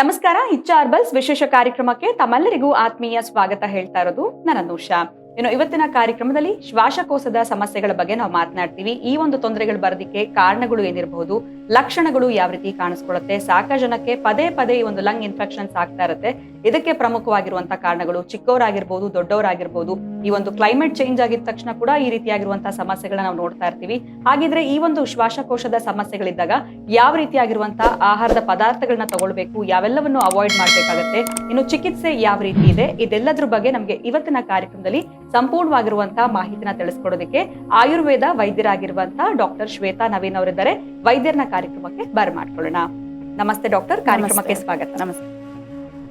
ನಮಸ್ಕಾರ ಇಚ್ಚ ಅರ್ಬಲ್ಸ್ ವಿಶೇಷ ಕಾರ್ಯಕ್ರಮಕ್ಕೆ ತಮ್ಮೆಲ್ಲರಿಗೂ ಆತ್ಮೀಯ ಸ್ವಾಗತ ಹೇಳ್ತಾ ಇರೋದು ನನ್ನ ಅನುಷಾ. ಇನ್ನು ಇವತ್ತಿನ ಕಾರ್ಯಕ್ರಮದಲ್ಲಿ ಶ್ವಾಸಕೋಶದ ಸಮಸ್ಯೆಗಳ ಬಗ್ಗೆ ನಾವು ಮಾತನಾಡ್ತೀವಿ. ಈ ಒಂದು ತೊಂದರೆಗಳು ಬರೋದಕ್ಕೆ ಕಾರಣಗಳು ಏನಿರಬಹುದು? ಲಕ್ಷಣಗಳು ಯಾವ ರೀತಿ ಕಾಣಿಸ್ಕೊಳ್ಳುತ್ತೆ? ಸಾಕ ಜನಕ್ಕೆ ಪದೇ ಪದೇ ಈ ಒಂದು ಲಂಗ್ ಇನ್ಫೆಕ್ಷನ್ಸ್ ಆಗ್ತಾ ಇರುತ್ತೆ. ಇದಕ್ಕೆ ಪ್ರಮುಖವಾಗಿರುವಂತಹ ಕಾರಣಗಳು ಚಿಕ್ಕವರಾಗಿರ್ಬೋದು ದೊಡ್ಡವರಾಗಿರ್ಬೋದು, ಈ ಒಂದು ಕ್ಲೈಮೇಟ್ ಚೇಂಜ್ ಆಗಿದ ತಕ್ಷಣ ಕೂಡ ಈ ರೀತಿಯಾಗಿರುವಂತಹ ಸಮಸ್ಯೆಗಳನ್ನ ನಾವು ನೋಡ್ತಾ ಇರ್ತೀವಿ. ಹಾಗಿದ್ರೆ ಈ ಒಂದು ಶ್ವಾಸಕೋಶದ ಸಮಸ್ಯೆಗಳಿದ್ದಾಗ ಯಾವ ರೀತಿಯಾಗಿರುವಂತಹ ಆಹಾರದ ಪದಾರ್ಥಗಳನ್ನ ತಗೊಳ್ಬೇಕು, ಯಾವೆಲ್ಲವನ್ನು ಅವಾಯ್ಡ್ ಮಾಡಬೇಕಾಗುತ್ತೆ, ಇನ್ನು ಚಿಕಿತ್ಸೆ ಯಾವ ರೀತಿ ಇದೆ, ಇದೆಲ್ಲದ್ರ ಬಗ್ಗೆ ನಮಗೆ ಇವತ್ತಿನ ಕಾರ್ಯಕ್ರಮದಲ್ಲಿ ಸಂಪೂರ್ಣವಾಗಿರುವಂತಹ ಮಾಹಿತಿನ ತಿಳಿಸ್ಕೊಡೋದಕ್ಕೆ ಆಯುರ್ವೇದ ವೈದ್ಯರಾಗಿರುವಂತಹ ಡಾಕ್ಟರ್ ಶ್ವೇತಾ ನವೀನ್ ಅವರಿದ್ದಾರೆ. ವೈದ್ಯರನ ಕಾರ್ಯಕ್ರಮಕ್ಕೆ ಬರ್ಮಾಡ್ಕೊಳ್ಳೋಣ ನಮಸ್ತೆ ಡಾಕ್ಟರ್. ಕಾರ್ಯಕ್ರಮಕ್ಕೆ ಸ್ವಾಗತ. ನಮಸ್ತೆ.